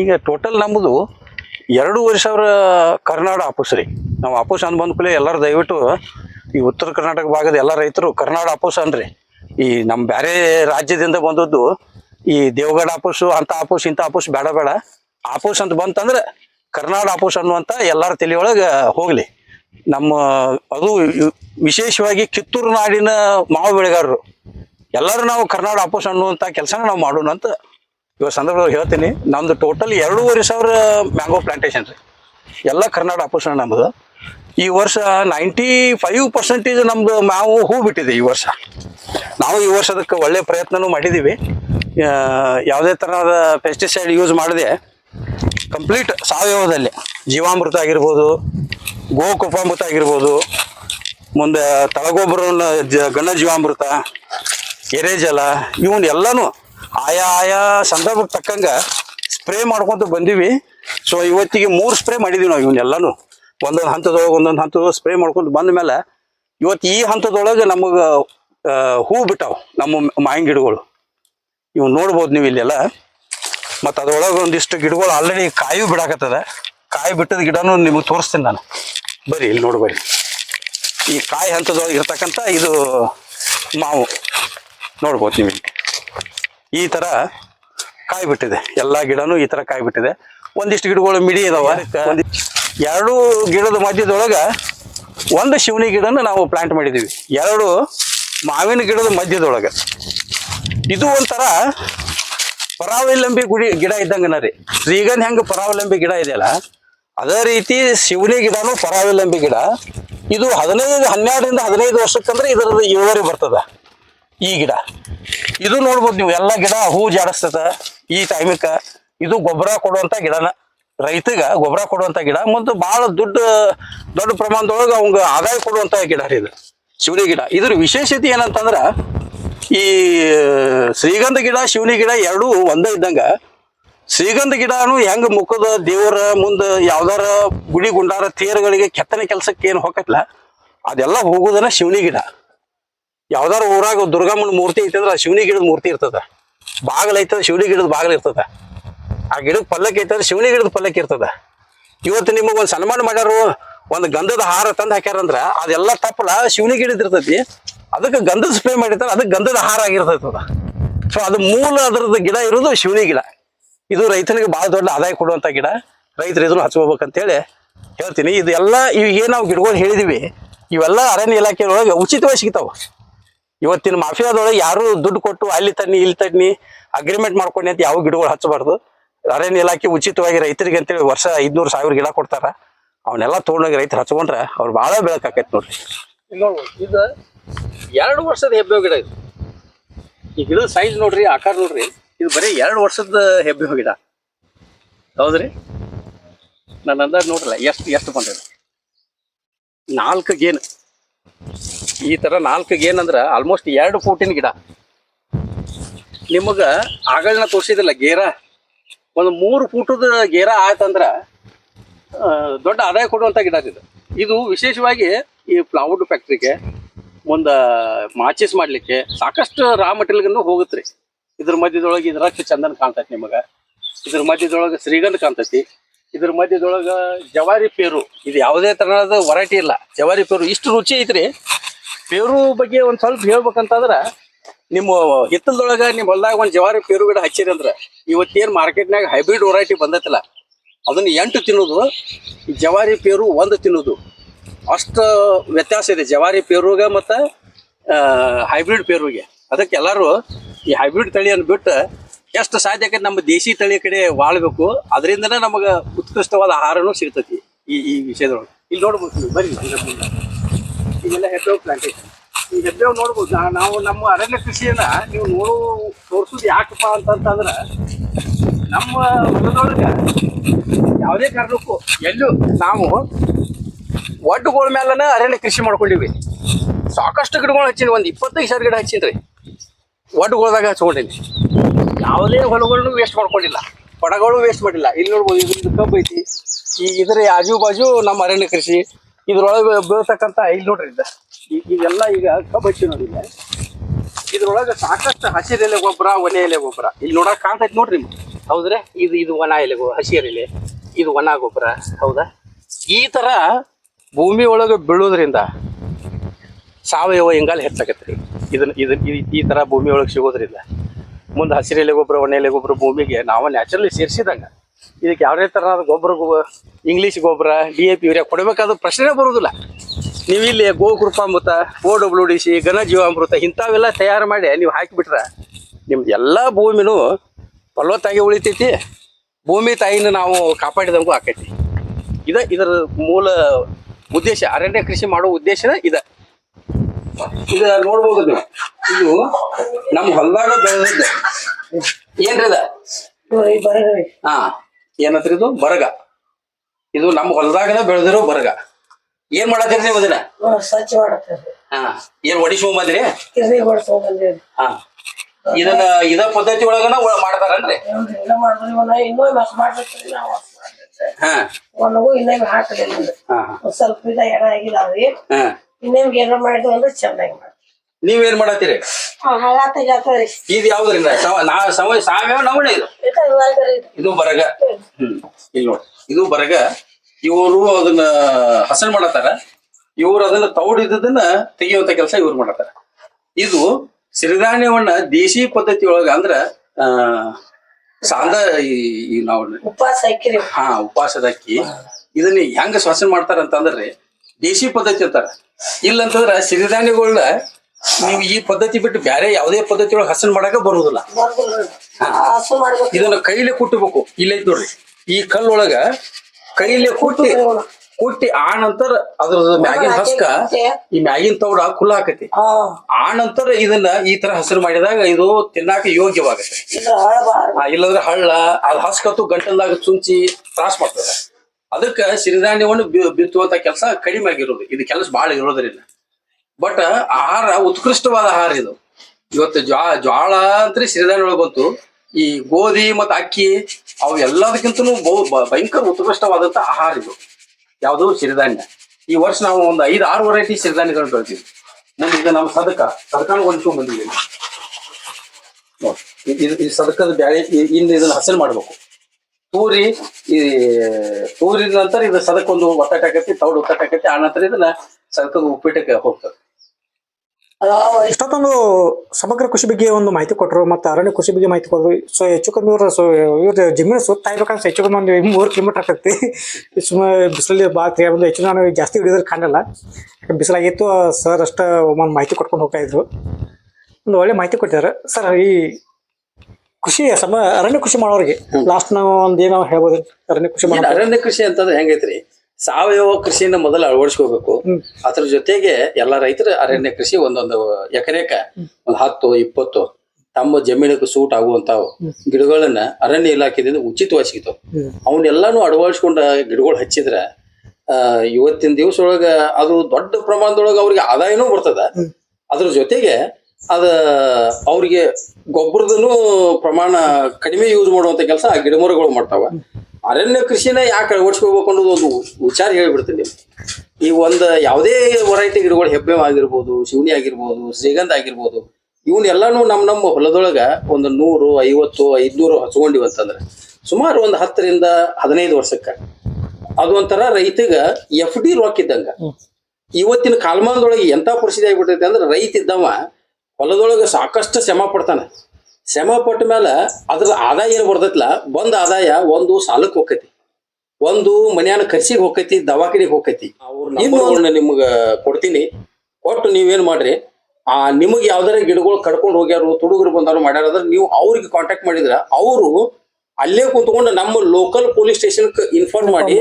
ಈಗ ಟೋಟಲ್ ನಮ್ಮದು ಎರಡೂವರೆ ಸಾವಿರ ಕರ್ನಾಡ ಆಪೂಸ್ ರೀ. ನಾವು ಆಪೂಸ್ ಅಂದ್ ಕೂಡ ಎಲ್ಲರೂ ದಯವಿಟ್ಟು ಈ ಉತ್ತರ ಕರ್ನಾಟಕ ಭಾಗದ ಎಲ್ಲ ರೈತರು ಕರ್ನಾಡ ಆಪೂಸ್ ಅನ್ರಿ ಈ ನಮ್ಮ ಬೇರೆ ರಾಜ್ಯದಿಂದ ಬಂದದ್ದು ಈ ದೇವಗಡ ಆಪಸು ಅಂತ ಆಪೂಸ್ ಇಂಥ ಆಪೂಸ್ ಬೇಡ ಬೇಡ. ಆಪೂಸ್ ಅಂತ ಬಂತಂದ್ರೆ ಕರ್ನಾಡ ಆಪೂಸ್ ಅನ್ನುವಂಥ ಎಲ್ಲರ ತಲೆಯೊಳಗೆ ಹೋಗ್ಲಿ. ನಮ್ಮ, ಅದು ವಿಶೇಷವಾಗಿ ಕಿತ್ತೂರು ನಾಡಿನ ಮಾವು ಬೆಳೆಗಾರರು. ಎಲ್ಲರೂ ನಾವು ಕರ್ನಾಡ ಅಪೋಸ್ ಅನ್ನುವಂಥ ಕೆಲಸನ ನಾವು ಮಾಡೋಣ ಅಂತ ಇವಾಗ ಸಂದರ್ಭದಲ್ಲಿ ಹೇಳ್ತೀನಿ. ನಮ್ಮದು ಟೋಟಲ್ ಎರಡೂವರೆ ಸಾವಿರ ಮ್ಯಾಂಗೋ ಪ್ಲಾಂಟೇಶನ್ ರೀ. ಎಲ್ಲ ಕರ್ನಾಟಕ ಅಪೋಸ್ ನಮ್ಮದು ಈ ವರ್ಷ ನೈಂಟಿ ಫೈವ್ ಪರ್ಸೆಂಟೇಜ್ ನಮ್ದು ಮಾವು ಹೂ ಬಿಟ್ಟಿದೆ ಈ ವರ್ಷ. ನಾವು ಈ ವರ್ಷ ಅದಕ್ಕೆ ಒಳ್ಳೆ ಪ್ರಯತ್ನನೂ ಮಾಡಿದ್ದೀವಿ ಯಾವುದೇ ಥರದ ಪೆಸ್ಟಿಸೈಡ್ ಯೂಸ್ ಮಾಡದೆ ಕಂಪ್ಲೀಟ್ ಸಾವಯವದಲ್ಲಿ ಜೀವಾಮೃತ ಆಗಿರ್ಬೋದು ಗೋಕೃಪಾಮೃತ ಆಗಿರ್ಬೋದು, ಮುಂದೆ ತಳಗೊಬ್ಬರನ್ನ ಗಣ ಜೀವಾಮೃತ, ಎರೆಜಲ, ಇವನ್ ಎಲ್ಲಾನು ಆಯಾ ಆಯಾ ಸಂದರ್ಭಕ್ಕೆ ತಕ್ಕಂಗ ಸ್ಪ್ರೇ ಮಾಡ್ಕೊಂತ ಬಂದೀವಿ. ಸೊ ಇವತ್ತಿಗೆ ಮೂರು ಸ್ಪ್ರೇ ಮಾಡಿದೀವಿ ನಾವು ಇವನ್ನೆಲ್ಲಾನು ಒಂದೊಂದು ಹಂತದೊಳಗೆ ಒಂದೊಂದು ಹಂತದೊಳಗೆ ಸ್ಪ್ರೇ ಮಾಡ್ಕೊಂತ ಬಂದ ಮೇಲೆ ಇವತ್ತು ಈ ಹಂತದೊಳಗೆ ನಮಗೆ ಹೂ ಬಿಟ್ಟಾವು ನಮ್ಮ ಮಾವಿನ ಗಿಡಗಳು. ಇವ್ ನೋಡ್ಬೋದು ನೀವು ಇಲ್ಲೆಲ್ಲ. ಮತ್ತು ಅದರೊಳಗೆ ಒಂದಿಷ್ಟು ಗಿಡಗಳು ಆಲ್ರೆಡಿ ಕಾಯಿ ಬಿಡಾಕತ್ತದ. ಕಾಯಿ ಬಿಟ್ಟದ ಗಿಡನೂ ನಿಮಗೆ ತೋರಿಸ್ತೀನಿ ನಾನು. ಬರ್ರಿ ಇಲ್ಲಿ ನೋಡ್ಬರಿ ಈ ಕಾಯಿ ಹಂತದೊಳಗೆ ಇರ್ತಕ್ಕಂಥ ಇದು ಮಾವು. ನೋಡ್ಬೋದು ನೀವು. ಈ ಥರ ಕಾಯಿ ಬಿಟ್ಟಿದೆ. ಎಲ್ಲ ಗಿಡನೂ ಈ ಥರ ಕಾಯಿ ಬಿಟ್ಟಿದೆ. ಒಂದಿಷ್ಟು ಗಿಡಗಳು ಮಿಡಿ ಇದಾವ. ಎರಡು ಗಿಡದ ಮಧ್ಯದೊಳಗೆ ಒಂದು ಶಿವನಿ ಗಿಡನ ನಾವು ಪ್ಲಾಂಟ್ ಮಾಡಿದ್ದೀವಿ ಎರಡು ಮಾವಿನ ಗಿಡದ ಮಧ್ಯದೊಳಗೆ. ಇದು ಒಂಥರ ಪರಾವಲಂಬಿ ಗುಡಿ ಗಿಡ ಇದ್ದಂಗನ ರೀ. ಶ್ರೀಗಂಧ ಹೆಂಗೆ ಪರಾವಲಂಬಿ ಗಿಡ ಇದೆಯಲ್ಲ ಅದೇ ರೀತಿ ಶಿವನಿ ಗಿಡನೂ ಪರಾವಲಂಬಿ ಗಿಡ. ಇದು ಹದಿನೈದು, ಹನ್ನೆರಡರಿಂದ ಹದಿನೈದು ವರ್ಷಕ್ಕಂದ್ರೆ ಇದರದ ಇಳುವರಿ ಬರ್ತದ ಈ ಗಿಡ. ಇದು ನೋಡ್ಬೋದು ನೀವು, ಎಲ್ಲ ಗಿಡ ಹೂ ಜಾಡಿಸ್ತದ ಈ ಟೈಮಿಗೆ ಇದು ಗೊಬ್ಬರ ಕೊಡುವಂತ ಗಿಡನ. ರೈತಗ ಗೊಬ್ಬರ ಕೊಡುವಂತ ಗಿಡ. ಮತ್ತು ಬಹಳ ದುಡ್ಡು, ದೊಡ್ಡ ಪ್ರಮಾಣದೊಳಗೆ ಅವಂಗ ಆದಾಯ ಕೊಡುವಂತ ಗಿಡ ರೀ ಇದು. ಶಿವನಿ ಗಿಡ. ಇದ್ರ ವಿಶೇಷತೆ ಏನಂತಂದ್ರೆ ಈ ಶ್ರೀಗಂಧ ಗಿಡ ಶಿವನಿ ಗಿಡ ಎರಡೂ ಒಂದೇ ಇದ್ದಂಗ ಶ್ರೀಗಂಧ ಗಿಡನು ಹೆಂಗ ಮುಖದ ದೇವರ ಮುಂದ ಯಾವ್ದಾರ ಗುಡಿ ಗುಂಡಾರ ತೇರುಗಳಿಗೆ ಕೆತ್ತನೆ ಕೆಲಸಕ್ಕೆ ಏನು ಹೋಗತ್ಲ ಅದೆಲ್ಲ ಹೋಗುದನ ಶಿವನಿ ಗಿಡ. ಯಾವ್ದಾರ ಊರಾಗ ದುರ್ಗಮ್ಮನ ಮೂರ್ತಿ ಐತೆ ಅಂದ್ರೆ ಶಿವನಿ ಗಿಡದ ಮೂರ್ತಿ ಇರ್ತದ. ಬಾಗಲ ಐತದ ಶಿವನಿ ಗಿಡದ ಬಾಗಲ ಇರ್ತದ. ಆ ಗಿಡದ ಪಲ್ಲಕ್ಕಿ ಐತಂದ್ರೆ ಶಿವನಿ ಗಿಡದ ಪಲ್ಲಕ್ಕಿ ಇರ್ತದ. ಇವತ್ತು ನಿಮಗೆ ಒಂದು ಸನ್ಮಾನ ಮಾಡ್ಯಾರು, ಒಂದು ಗಂಧದ ಹಾರ ತಂದು ಹಾಕ್ಯಾರಂದ್ರ ಅದೆಲ್ಲ ತಪ್ಪಲ ಶಿವನಿ ಗಿಡದ ಇರ್ತೈತಿ. ಅದಕ್ಕೆ ಗಂಧದ ಸ್ಪ್ರೇ ಮಾಡಿರ್ತಾರೆ ಅದಕ್ಕೆ ಗಂಧದ ಹಾರ ಆಗಿರ್ತೈತದ. ಸೊ ಅದು ಮೂಲ ಅದರದ್ದು ಗಿಡ ಇರೋದು ಶಿವನಿ ಗಿಡ. ಇದು ರೈತನಿಗೆ ಬಹಳ ದೊಡ್ಡ ಆದಾಯ ಕೊಡುವಂತ ಗಿಡ. ರೈತರು ಇದನ್ನು ಹಚ್ಕೋಬೇಕಂತೇಳಿ ಹೇಳ್ತೀನಿ. ಇದೆಲ್ಲ ಏನು ನಾವು ಗಿಡಗಳು ಹೇಳಿದೀವಿ, ಇವೆಲ್ಲ ಅರಣ್ಯ ಇಲಾಖೆಯೊಳಗೆ ಉಚಿತವಾಗಿ ಸಿಗ್ತಾವೆ. ಇವತ್ತಿನ ಮಾಫಿಯಾದೊಳಗೆ ಯಾರು ದುಡ್ಡು ಕೊಟ್ಟು ಅಲ್ಲಿ ತನ್ನಿ, ಇಲ್ಲಿ ತನ್ನಿ ಅಗ್ರಿಮೆಂಟ್ ಮಾಡ್ಕೊಂಡು ಅಂತ ಯಾವ ಗಿಡಗಳು ಹಚ್ಚಬಾರ್ದು. ಅರಣ್ಯ ಇಲಾಖೆ ಉಚಿತವಾಗಿ ರೈತರಿಗೆ ಅಂತೇಳಿ ವರ್ಷ ಐದ್ನೂರು ಸಾವಿರ ಗಿಡ ಕೊಡ್ತಾರ. ಅವನ್ನೆಲ್ಲ ತೊಗೊಂಡೋಗಿ ರೈತರು ಹಚ್ಕೊಂಡ್ರೆ ಅವ್ರು ಭಾಳ ಬೆಳಕಾಕೈತಿ ನೋಡ್ರಿ. ಇದು ಎರಡು ವರ್ಷದ ಹೆಬ್ಬೆ ಗಿಡ ಇದು. ಈ ಗಿಡದ ಸೈಜ್ ನೋಡ್ರಿ, ಆಕಾರ ನೋಡ್ರಿ. ಇದು ಬರೀ ಎರಡು ವರ್ಷದ ಹೆಬ್ಬೆ ಹೋಗಿದ. ಹೌದ್ರಿ? ನನ್ನ ಅಂದ ನೋಡ್ರಲ್ಲ, ಎಷ್ಟು ಎಷ್ಟು ಬಂದಿದೆ ನಾಲ್ಕು ಗೇನ್. ಈ ತರ ನಾಲ್ಕು ಗೇನ್ ಅಂದ್ರೆ ಆಲ್ಮೋಸ್ಟ್ ಎರಡು ಫೂಟಿನ ಗಿಡ. ನಿಮಗೆ ಆಗಳನ್ನ ತೋರಿಸಿದಿಲ್ಲ ಗೇರ? ಒಂದು ಮೂರು ಫೂಟದ ಗೇರ ಆಯ್ತಂದ್ರ ದೊಡ್ಡ ಆದಾಯ ಕೊಡುವಂಥ ಗಿಡ ಇದು. ಇದು ವಿಶೇಷವಾಗಿ ಈ ಪ್ಲೌಡ್ ಫ್ಯಾಕ್ಟ್ರಿಗೆ ಒಂದು ಮಾಚಿಸ್ ಮಾಡ್ಲಿಕ್ಕೆ ಸಾಕಷ್ಟು ರಾ ಮಟೀರಿಯಲ್ಗೂ ಹೋಗುತ್ತೆ ಇದ್ರ ಮಧ್ಯದೊಳಗೆ ಇದ್ರ ಚಂದನ ಕಾಣ್ತೈತಿ ನಿಮಗ. ಇದ್ರ ಮಧ್ಯದೊಳಗೆ ಶ್ರೀಗಂಧ ಕಾಣ್ತೈತಿ. ಇದ್ರ ಮಧ್ಯದೊಳಗೆ ಜವಾರಿ ಪೇರು. ಇದು ಯಾವುದೇ ತರಹದ ವರೈಟಿ ಇಲ್ಲ. ಜವಾರಿ ಪೇರು ಇಷ್ಟು ರುಚಿ ಐತ್ರಿ. ಪೇರು ಬಗ್ಗೆ ಒಂದ್ ಸ್ವಲ್ಪ ಹೇಳ್ಬೇಕಂತಂದ್ರ, ನಿಮ್ಮ ಹಿತ್ತಲದೊಳಗೆ ನಿಮ್ಮ ಹೊಲ್ದಾಗ ಒಂದು ಜವಾರಿ ಪೇರು ಗಿಡ ಹಚ್ಚಿರಿ ಅಂದ್ರೆ, ಇವತ್ತೇನು ಮಾರ್ಕೆಟ್ನಾಗ ಹೈಬ್ರಿಡ್ ವೆರೈಟಿ ಬಂದೈತಲ್ಲ, ಅದನ್ನ ಎಂಟು ತಿನ್ನೋದು ಜವಾರಿ ಪೇರು ಒಂದು ತಿನ್ನೋದು. ಅಷ್ಟು ವ್ಯತ್ಯಾಸ ಇದೆ ಜವಾರಿ ಪೇರುಗೆ ಮತ್ತು ಹೈಬ್ರಿಡ್ ಪೇರುಗೆ. ಅದಕ್ಕೆ ಎಲ್ಲರೂ ಈ ಹೈಬ್ರಿಡ್ ತಳಿಯನ್ನು ಬಿಟ್ಟು ಎಷ್ಟು ಸಾಧ್ಯ ಆಕೈತೆ ನಮ್ಮ ದೇಶಿ ತಳಿ ಕಡೆ ವಾಳ್ಬೇಕು, ಅದರಿಂದನೇ ನಮಗೆ ಉತ್ಕೃಷ್ಟವಾದ ಆಹಾರನೂ ಸಿಗ್ತೈತಿ ಈ ಈ ವಿಷಯದೊಳಗೆ. ಇಲ್ಲಿ ನೋಡ್ಬೋದು ನೀವು ಮುಂದೆ. ಈಗೆಲ್ಲ ಹೆಬ್ಬೇವು ಪ್ಲಾಂಟೇಶನ್ ಈ ಹೆಬ್ಬೇವು ನೋಡ್ಬೋದು ನಾವು ನಮ್ಮ ಅರಣ್ಯ ಕೃಷಿಯನ್ನ ನೀವು ನೋಡು, ತೋರಿಸೋದು ಯಾಕಪ್ಪ ಅಂತಂತಂದ್ರೆ, ನಮ್ಮ ಹೊಲದೊಳಗೆ ಯಾವುದೇ ಕಾರಣಕ್ಕೂ ಎಲ್ಲೂ ನಾವು ಒಡ್ಡುಗಳ ಮೇಲನ ಅರಣ್ಯ ಕೃಷಿ ಮಾಡ್ಕೊಂಡಿವಿ. ಸಾಕಷ್ಟು ಗಿಡಗಳು ಹಚ್ಚಿನಿ ಒಂದು ಇಪ್ಪತ್ತೈದು ಸಾವಿರ ಗಿಡ ಹಚ್ಚಿನ್ರಿ ಒಡ್ಡುಗಳ್ದಾಗ ಹಚ್ಕೊಂಡಿನಿ ಯಾವುದೇ ಹೊಲಗಳನ್ನು ವೇಸ್ಟ್ ಮಾಡ್ಕೊಂಡಿಲ್ಲ. ಪಡಗಳು ವೇಸ್ಟ್ ಮಾಡಿಲ್ಲ. ಇಲ್ಲಿ ನೋಡ್ಬೋದು ಇದು ಕಬ್ಬು ಐತಿ. ಈ ಇದರ ಆಜು ಬಾಜು ನಮ್ಮ ಅರಣ್ಯ ಕೃಷಿ ಇದ್ರೊಳಗೆ ಬೀಳ್ತಕ್ಕಂಥ ಇಲ್ಲಿ ನೋಡ್ರಿ ಇದ ಈ- ಇದೆಲ್ಲ ಈಗ ಕಬ್ಬು ಹಚ್ಚಿ ನೋಡಿಲ್ಲ ಇದ್ರೊಳಗೆ ಸಾಕಷ್ಟು ಹಸಿರು ಎಲೆ ಗೊಬ್ಬರ ಒಣ ಎಲೆ ಗೊಬ್ಬರ. ಇಲ್ಲಿ ನೋಡಕ್ ಕಾಣ್ತೈತಿ ನೋಡ್ರಿ ನಿಮ್ಗೆ. ಹೌದ್ರಿ? ಇದು ಇದು ಒಣ ಎಲೆ ಹಸಿರೆಲೆ ಇದು ಒಣ ಗೊಬ್ಬರ. ಹೌದಾ? ಈ ತರ ಭೂಮಿ ಒಳಗೆ ಬೀಳೋದ್ರಿಂದ ಸಾವಯವ ಇಂಗಾಲ ಹೆಚ್ಚಾಗತ್ತೆ ಇದನ್ನ ಇದನ್ನ, ಈ- ತರ ಭೂಮಿ ಒಳಗೆ ಸಿಗೋದ್ರಿಂದ. ಮುಂದೆ ಹಸಿರೆಲೆ ಗೊಬ್ಬರ ಒಣ್ಣೆಲೆ ಗೊಬ್ಬರ ಭೂಮಿಗೆ ನಾವು ನ್ಯಾಚುರಲಿ ಸೇರಿಸಿದಂಗ. ಇದಕ್ಕೆ ಯಾವುದೇ ಥರದ ಗೊಬ್ಬರ ಇಂಗ್ಲೀಷ್ ಗೊಬ್ಬರ ಡಿ ಎ ಪಿ ಯೂರಿಯಾ ಕೊಡಬೇಕಾದ ಪ್ರಶ್ನೆ ಬರೋದಿಲ್ಲ. ನೀವು ಇಲ್ಲಿ ಗೋಕೃಪಾಮೃತ ಓ ಡಬ್ಲ್ಯೂ ಡಿ ಸಿ ಘನ ಜೀವಾಮೃತ ಇಂಥವೆಲ್ಲ ತಯಾರು ಮಾಡಿ ನೀವು ಹಾಕಿಬಿಟ್ರೆ ನಿಮ್ದು ಎಲ್ಲ ಭೂಮಿನೂ ಫಲವತ್ತಾಗಿ ಉಳಿತೈತಿ. ಭೂಮಿ ತಾಯಿನ ನಾವು ಕಾಪಾಡಿದಂಗೂ ಆಕೈತಿ. ಇದ, ಇದರ ಮೂಲ ಉದ್ದೇಶ ಅರಣ್ಯ ಕೃಷಿ ಮಾಡೋ ಉದ್ದೇಶನೇ ಇದ. ಇದ ನೋಡ್ಬೋದು ನೀವು. ಇದು ನಮ್ಮ ಹೊಲದಾಗ ಬೆಳೆದಿದ್ದ. ಏನ್ರಿ ಇದ? ಹಾ ಏನತ್ರ ಇದು? ಬರಗ. ಇದು ನಮ್ಮ ಹೊಲ್ದಾಗ ಬೆಳೆದಿರೋ ಬರಗ. ಏನ್ ಮಾಡತ್ತೀರಿ ನೀವು ಅದನ್ನ? ಸ್ವಚ್ಛ ಮಾಡತ್ತೇವ್ರಿ ಹಾ ಏನ್ ಒಡಿಸ್ಕೊಂಡ್ ಬಂದ್ರಿ ಹಾ. ಇದನ್ನ ಇದ ಪದ್ಧತಿ ಒಳಗನ ಒಳ- ಮಾಡ್ತಾರನ್ರಿ? ಹಾ. ಸ್ವಲ್ಪ ಇದ ಎಡ ಆಗಿದಾವ್ರಿ ಇನ್ನೊಮ್ಮೆ ಏನೋ ಮಾಡಿದ್ವಿ ಅಂದ್ರೆ ಚೆನ್ನಾಗಿ ಮಾಡ್ತೀವಿ. ನೀವೇನ್ ಮಾಡತ್ತೀರಿ? ಇದ್. ಇದು ಸವ- ಸವ ಸಾವಯವ ನವಣ ಇದು. ಇದು ಬರಗ. ಹ್ಮ್. ಇಲ್ಲಿ ನೋಡಿ. ಇದು ಬರಗ. ಇವರು ಅದನ್ನ ಹಸನ್ ಮಾಡತ್ತಾರ. ಇವರು ಅದನ್ನ ತೌಡಿದ್ದನ್ನ ತೆಗೆಯುವಂತ ಕೆಲಸ ಇವ್ರು ಮಾಡತ್ತಾರ. ಇದು ಸಿರಿಧಾನ್ಯವನ್ನ ದೇಶಿ ಪದ್ಧತಿ ಒಳಗ ಅಂದ್ರ ಆ ಸಾಂದ ಈ- ನಾವು ಉಪವಾಸ ಹಾ ಉಪವಾಸದ ಅಕ್ಕಿ. ಇದನ್ನ ಹೆಂಗ ಶ್ವಾಸನ ಮಾಡ್ತಾರ ಅಂತಂದ್ರಿ ದೇಶಿ ಪದ್ಧತಿ ಇಲ್ಲ ಇಲ್ಲಂತಂದ್ರ ಸಿರಿಧಾನ್ಯಗಳನ್ನ ನೀವು ಈ ಪದ್ಧತಿ ಬಿಟ್ಟು ಬೇರೆ ಯಾವುದೇ ಪದ್ಧತಿ ಒಳಗೆ ಹಸನ್ ಮಾಡಾಕ ಬರುದಿಲ್ಲ. ಇದನ್ನ ಕೈಲೇ ಕುಟ್ಟಬೇಕು ಇಲ್ಲೈತ್ ನೋಡ್ರಿ. ಈ ಕಲ್ಲೊಳಗ ಕೈಲೇ ಕುಟ್ಟಿ ಕುಟ್ಟಿ ಆ ನಂತರ ಅದ್ರ ಮ್ಯಾಗಿನ ಹಸ್ಕ ಈ ಮ್ಯಾಗಿನ ತೌಡ ಕುಲ್ಲ ಹಾಕತಿ ಆ ನಂತರ ಇದನ್ನ ಈ ತರ ಹಸಿರು ಮಾಡಿದಾಗ ಇದು ತಿನ್ನಾಕ ಯೋಗ್ಯವಾಗತ್ತೆ. ಇಲ್ಲಂದ್ರೆ ಹಳ್ಳ ಅದ್ ಹಸ್ಕತ್ತು ಗಂಟಲ್ದಾಗ ಚುಂಚಿ ತ್ರಾಸ ಮಾಡ್ತದೆ. ಅದಕ್ಕ ಸಿರಿಧಾನ್ಯವನ್ನು ಬಿತ್ತುವಂತ ಕೆಲಸ ಕಡಿಮೆ ಆಗಿರೋದು. ಇದು ಕೆಲಸ ಬಹಳ ಇರೋದ್ರಿಂದ. ಬಟ್ ಆಹಾರ ಉತ್ಕೃಷ್ಟವಾದ ಆಹಾರ ಇದು. ಇವತ್ತು ಜ್ವಾ, ಜ್ವಾಳ ಅಂದ್ರೆ ಸಿರಿಧಾನ್ಯ ಒಳಗೆ ಬಂತು. ಈ ಗೋಧಿ ಮತ್ತು ಅಕ್ಕಿ ಅವು ಎಲ್ಲದಕ್ಕಿಂತ ಭಯಂಕರ ಉತ್ಕೃಷ್ಟವಾದಂತ ಆಹಾರ ಇದು. ಯಾವುದು ಸಿರಿಧಾನ್ಯ. ಈ ವರ್ಷ ನಾವು ಒಂದು ಐದು, ಆರು ವೆರೈಟಿ ಸಿರಿಧಾನ್ಯಗಳನ್ನ ಬೆಳಿತೀವಿ ಮುಂದೆ ಈಗ ನಮ್ಮ ಸದಕ, ಸದಕಾನು ಹೊಂದ್ಕೊಂಡ್ ಬಂದಿದ್ದೀವಿ. ನೋಡಿ ಇದು ಇದು ಸದಕದ ಬ್ಯಾಳೆ ಇನ್ನು ಇದನ್ನ ಹಸನ್ ಮಾಡ್ಬೇಕು. ತೂರಿ, ಈ ತೂರಿದ ನಂತರ ಇದು ಸದಕ್ಕೊಂದು ಒತ್ತಟ ಆಕತಿ ತೌಡು ಒತ್ತಟ ಆಕತಿ ಆ ನಂತರ ಇದನ್ನ ಸದಕ್ಕೊಂದು ಉಪ್ಪಿಟ್ಟಕ್ಕೆ ಹೋಗ್ತದೆ. ಇಷ್ಟೊಂದು ಸಮಗ್ರ ಕೃಷಿ ಬಗ್ಗೆ ಒಂದು ಮಾಹಿತಿ ಕೊಟ್ಟರು ಮತ್ತು ಅರಣ್ಯ ಕೃಷಿ ಬಗ್ಗೆ ಮಾಹಿತಿ ಕೊಟ್ಟರು ಸೊ, ಹೆಚ್ಚು ಕಮ್ಮಿ ಇವರು ಸೊ, ಇವ್ರ ಜಮೀನು ಸುತ್ತ ಇರ್ಬೇಕಂದ್ರೆ ಹೆಚ್ಚು ಕಮ್ಮಿ ಒಂದು ಮೂರು ಕಿಲೋಮೀಟರ್ ಆಗ್ತೈತಿ ಸುಮ್ಮನೆ ಬಿಸಿಲಲ್ಲಿ ಭಾಳ ತಿರುಗಿ ಹೆಚ್ಚು ನಾನು ಜಾಸ್ತಿ ಹಿಡಿದ್ರೆ ಕಾಣಲ್ಲ. ಯಾಕೆ ಬಿಸಿಲಾಗಿತ್ತು ಸರ್ ಅಷ್ಟು ಒಂದು ಮಾಹಿತಿ ಕೊಟ್ಕೊಂಡು ಹೋಗ್ತಾ ಇದ್ರು. ಒಂದು ಒಳ್ಳೆ ಮಾಹಿತಿ ಕೊಟ್ಟಿದ್ದಾರೆ. ಸರ್ ಈ ಕೃಷಿ ಸಮ ಅರಣ್ಯ ಕೃಷಿ ಮಾಡೋರಿಗೆ. ಲಾಸ್ಟ್ ನಾವು ಒಂದು ಏನೋ ಹೇಳ್ಬೋದು ಅರಣ್ಯ ಕೃಷಿ ಏನ್ ಮಾಡೋ ಅರಣ್ಯ ಕೃಷಿ ಅಂತಂದ್ರೆ ಹೆಂಗೈತ್ರಿ? ಸಾವಯವ ಕೃಷಿಯನ್ನ ಮೊದಲು ಅಳವಡಿಸ್ಕೋಬೇಕು. ಅದ್ರ ಜೊತೆಗೆ ಎಲ್ಲ ರೈತರು ಅರಣ್ಯ ಕೃಷಿ ಒಂದೊಂದು ಎಕರೆಕ ಒಂದು ಹತ್ತು ಇಪ್ಪತ್ತು ತಮ್ಮ ಜಮೀನಕ್ಕೆ ಸೂಟ್ ಆಗುವಂತಾವು ಗಿಡಗಳನ್ನ ಅರಣ್ಯ ಇಲಾಖೆದಿಂದ ಉಚಿತವಾಗಿ ಸಿಗ್ತಾವ. ಅವನ್ನೆಲ್ಲಾನು ಅಳವಡಿಸ್ಕೊಂಡ ಗಿಡಗಳು ಹಚ್ಚಿದ್ರ ಆ, ಇವತ್ತಿನ ದಿವಸ ಒಳಗ ಅದು ದೊಡ್ಡ ಪ್ರಮಾಣದೊಳಗ ಅವ್ರಿಗೆ ಆದಾಯನೂ ಬರ್ತದ. ಅದ್ರ ಜೊತೆಗೆ ಅದ ಅವ್ರಿಗೆ ಗೊಬ್ಬರದನು ಪ್ರಮಾಣ ಕಡಿಮೆ ಯೂಸ್ ಮಾಡುವಂತ ಕೆಲಸ ಆ ಗಿಡಮರಗಳು ಮಾಡ್ತಾವ. ಅರಣ್ಯ ಕೃಷಿನ ಯಾಕೆ ಅಳವಡಿಸ್ಕೋಬೇಕು ಅನ್ನೋದು ಒಂದು ವಿಚಾರ ಹೇಳ್ಬಿಡ್ತೀನಿ ಈ ಒಂದು ಯಾವುದೇ ವೆರೈಟಿ ಗಿಡಗಳು ಹೆಬ್ಬೆ ಆಗಿರ್ಬೋದು ಶಿವನಿ ಆಗಿರ್ಬೋದು ಶ್ರೀಗಂಧ ಆಗಿರ್ಬೋದು ಇವನ್ನೆಲ್ಲಾನು ನಮ್ಮ ನಮ್ಮ ಹೊಲದೊಳಗ ಒಂದು ನೂರು ಐವತ್ತು ಐದ್ನೂರು ಹಚ್ಕೊಂಡಿವಿ ಅಂತಂದ್ರೆ ಸುಮಾರು ಒಂದು ಹತ್ತರಿಂದ ಹದಿನೈದು ವರ್ಷಕ್ಕೆ. ಅದು ಒಂಥರ ರೈತಗ ಎಫ್ ಡಿ ರೊಕ್ಕ ಇದ್ದಂಗ. ಇವತ್ತಿನ ಕಾಲಮಾನದೊಳಗೆ ಎಂತ ಪರಿಸ್ಥಿತಿ ಆಗ್ಬಿಟ್ಟೈತೆ ಅಂದ್ರೆ ರೈತ ಇದ್ದವ ಹೊಲದೊಳಗೆ ಸಾಕಷ್ಟು ಶ್ರಮ ಪಡ್ತಾನೆ. ಶ್ರಮ ಪಟ್ಟ ಮೇಲೆ ಅದ್ರ ಆದಾಯ ಏನು ಬರ್ತೈತಲ್ಲ ಬಂದ ಆದಾಯ ಒಂದು ಸಾಲಕ್ಕೆ ಹೋಗ್ತೈತಿ ಒಂದು ಮನ್ಯಾನ ಖರ್ಚಿಗೆ ಹೋಗ್ತೈತಿ ದವಾಖಾನಿಗೆ ಹೋಗ್ತೈತಿ ಅವ್ರ ನಂಬರ್ಗಳನ್ನ ನಿಮ್ಗೆ ಕೊಡ್ತೀನಿ. ಕೊಟ್ಟು ನೀವೇನು ಮಾಡ್ರಿ ಆ ನಿಮಗೆ ಯಾವ್ದಾರ ಗಿಡಗಳು ಕಡ್ಕೊಂಡು ಹೋಗ್ಯಾರು ತುಡುಗರು ಬಂದಾರು ಮಾಡ್ಯಾರ ಅಂದ್ರೆ ನೀವು ಅವ್ರಿಗೆ ಕಾಂಟ್ಯಾಕ್ಟ್ ಮಾಡಿದ್ರ ಅವರು ಅಲ್ಲೇ ಕುಂತ್ಕೊಂಡು ನಮ್ಮ ಲೋಕಲ್ ಪೊಲೀಸ್ ಸ್ಟೇಷನ್ ಇನ್ಫಾರ್ಮ್ ಮಾಡಿ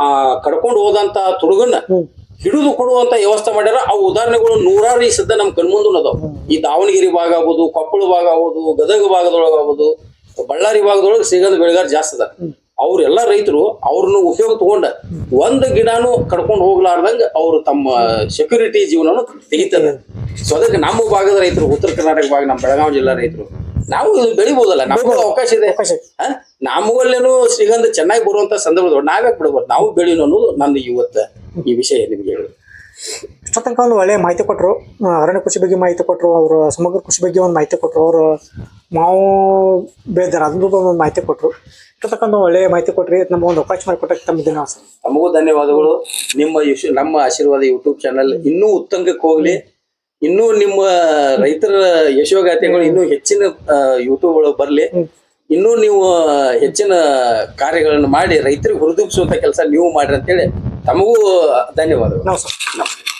ಆ ಕಡ್ಕೊಂಡು ಹೋದಂತ ತುಡುಗನ್ನ ಹಿಡಿದು ಕೊಡುವಂತ ವ್ಯವಸ್ಥೆ ಮಾಡ್ಯಾರ. ಆ ಉದಾಹರಣೆಗಳು ನೂರಾರು ಈ ಸದ್ದ ನಮ್ಮ ಕಣ್ಮುಂದು ಅದಾವ. ಈ ದಾವಣಗೆರೆ ಭಾಗ ಆಗ್ಬೋದು ಕೊಪ್ಪಳ ಭಾಗ ಆಗ್ಬೋದು ಗದಗ ಭಾಗದೊಳಗ ಆಗ್ಬೋದು ಬಳ್ಳಾರಿ ಭಾಗದೊಳಗೆ ಶ್ರೀಗಂಧ ಬೆಳೆಗಾರ ಜಾಸ್ತಿ ಅದ ಅವ್ರೆಲ್ಲ ರೈತರು ಅವ್ರನ್ನ ಉಪಯೋಗ ತಗೊಂಡ ಒಂದ್ ಗಿಡಾನು ಕಡ್ಕೊಂಡು ಹೋಗ್ಲಾರ್ದಂಗ ಅವ್ರು ತಮ್ಮ ಸೆಕ್ಯೂರಿಟಿ ಜೀವನನು ತೆಗಿತದ ಸೊ ಅದಕ್ಕೆ ನಮ್ಮ ಭಾಗದ ರೈತರು ಉತ್ತರ ಕರ್ನಾಟಕ ಭಾಗ ನಮ್ಮ ಬೆಳಗಾವಿ ಜಿಲ್ಲಾ ರೈತರು ನಾವು ಇದು ಬೆಳಿಬೋದಲ್ಲ. ನಮಗೂ ಅವಕಾಶ ಇದೆ. ನಮಗಲ್ಲೇನು ಶ್ರೀಗಂಧ ಚೆನ್ನಾಗಿ ಬರುವಂತ ಸಂದರ್ಭದ ನಾವ್ಯಾಕೆ ಬಿಡಬಾರ್ದು? ನಾವು ಬೆಳೀನು ಅನ್ನೋದು ನಂದು ಇವತ್ತ ಈ ವಿಷಯ ನಿಮಗೆ ಹೇಳಿ. ತನಕ ಒಂದು ಒಳ್ಳೆಯ ಮಾಹಿತಿ ಕೊಟ್ಟರು ಅರಣ್ಯ ಕೃಷಿ ಬಗ್ಗೆ ಮಾಹಿತಿ ಕೊಟ್ಟರು ಅವರು ಸಮಗ್ರ ಕೃಷಿ ಬಗ್ಗೆ ಒಂದು ಮಾಹಿತಿ ಕೊಟ್ಟರು ಅವರು ಮಾವು ಬೆಳೆದಾರೆ ಅದ್ರ ಒಂದು ಮಾಹಿತಿ ಕೊಟ್ಟರು ಇಷ್ಟೋ ತನಕ ಒಂದು ಒಳ್ಳೆಯ ಮಾಹಿತಿ ಕೊಟ್ಟರಿ ನಮ್ಮ ಒಂದು ಅವಕಾಶ ಮಾಡಿಕೊಟ್ಟಕ್ಕೆ ತಮ್ಮ ದಿನ ನಮಗೂ ತಮಗೂ ಧನ್ಯವಾದಗಳು. ನಿಮ್ಮ ಯಶ- ನಮ್ಮ ಆಶೀರ್ವಾದ ಯೂಟ್ಯೂಬ್ ಚಾನಲ್ ಇನ್ನೂ ಉತ್ತಂಗಕ್ಕೆ ಹೋಗಲಿ. ಇನ್ನೂ ನಿಮ್ಮ ರೈತರ ಯಶೋಗಾಥೆಗಳು ಇನ್ನೂ ಹೆಚ್ಚಿನ ಯೂಟ್ಯೂಬ್ ಒಳಗೆ ಬರಲಿ. ಇನ್ನೂ ನೀವು ಹೆಚ್ಚಿನ ಕಾರ್ಯಗಳನ್ನು ಮಾಡಿ ರೈತರಿಗೆ ಹುರಿದುಗಿಸುವಂತ ಕೆಲಸ ನೀವು ಮಾಡ್ರಿ ಅಂತೇಳಿ ತಮಗೂ ಧನ್ಯವಾದಗಳು. ನಾವು ಸರ್ ನಮಸ್ತೆ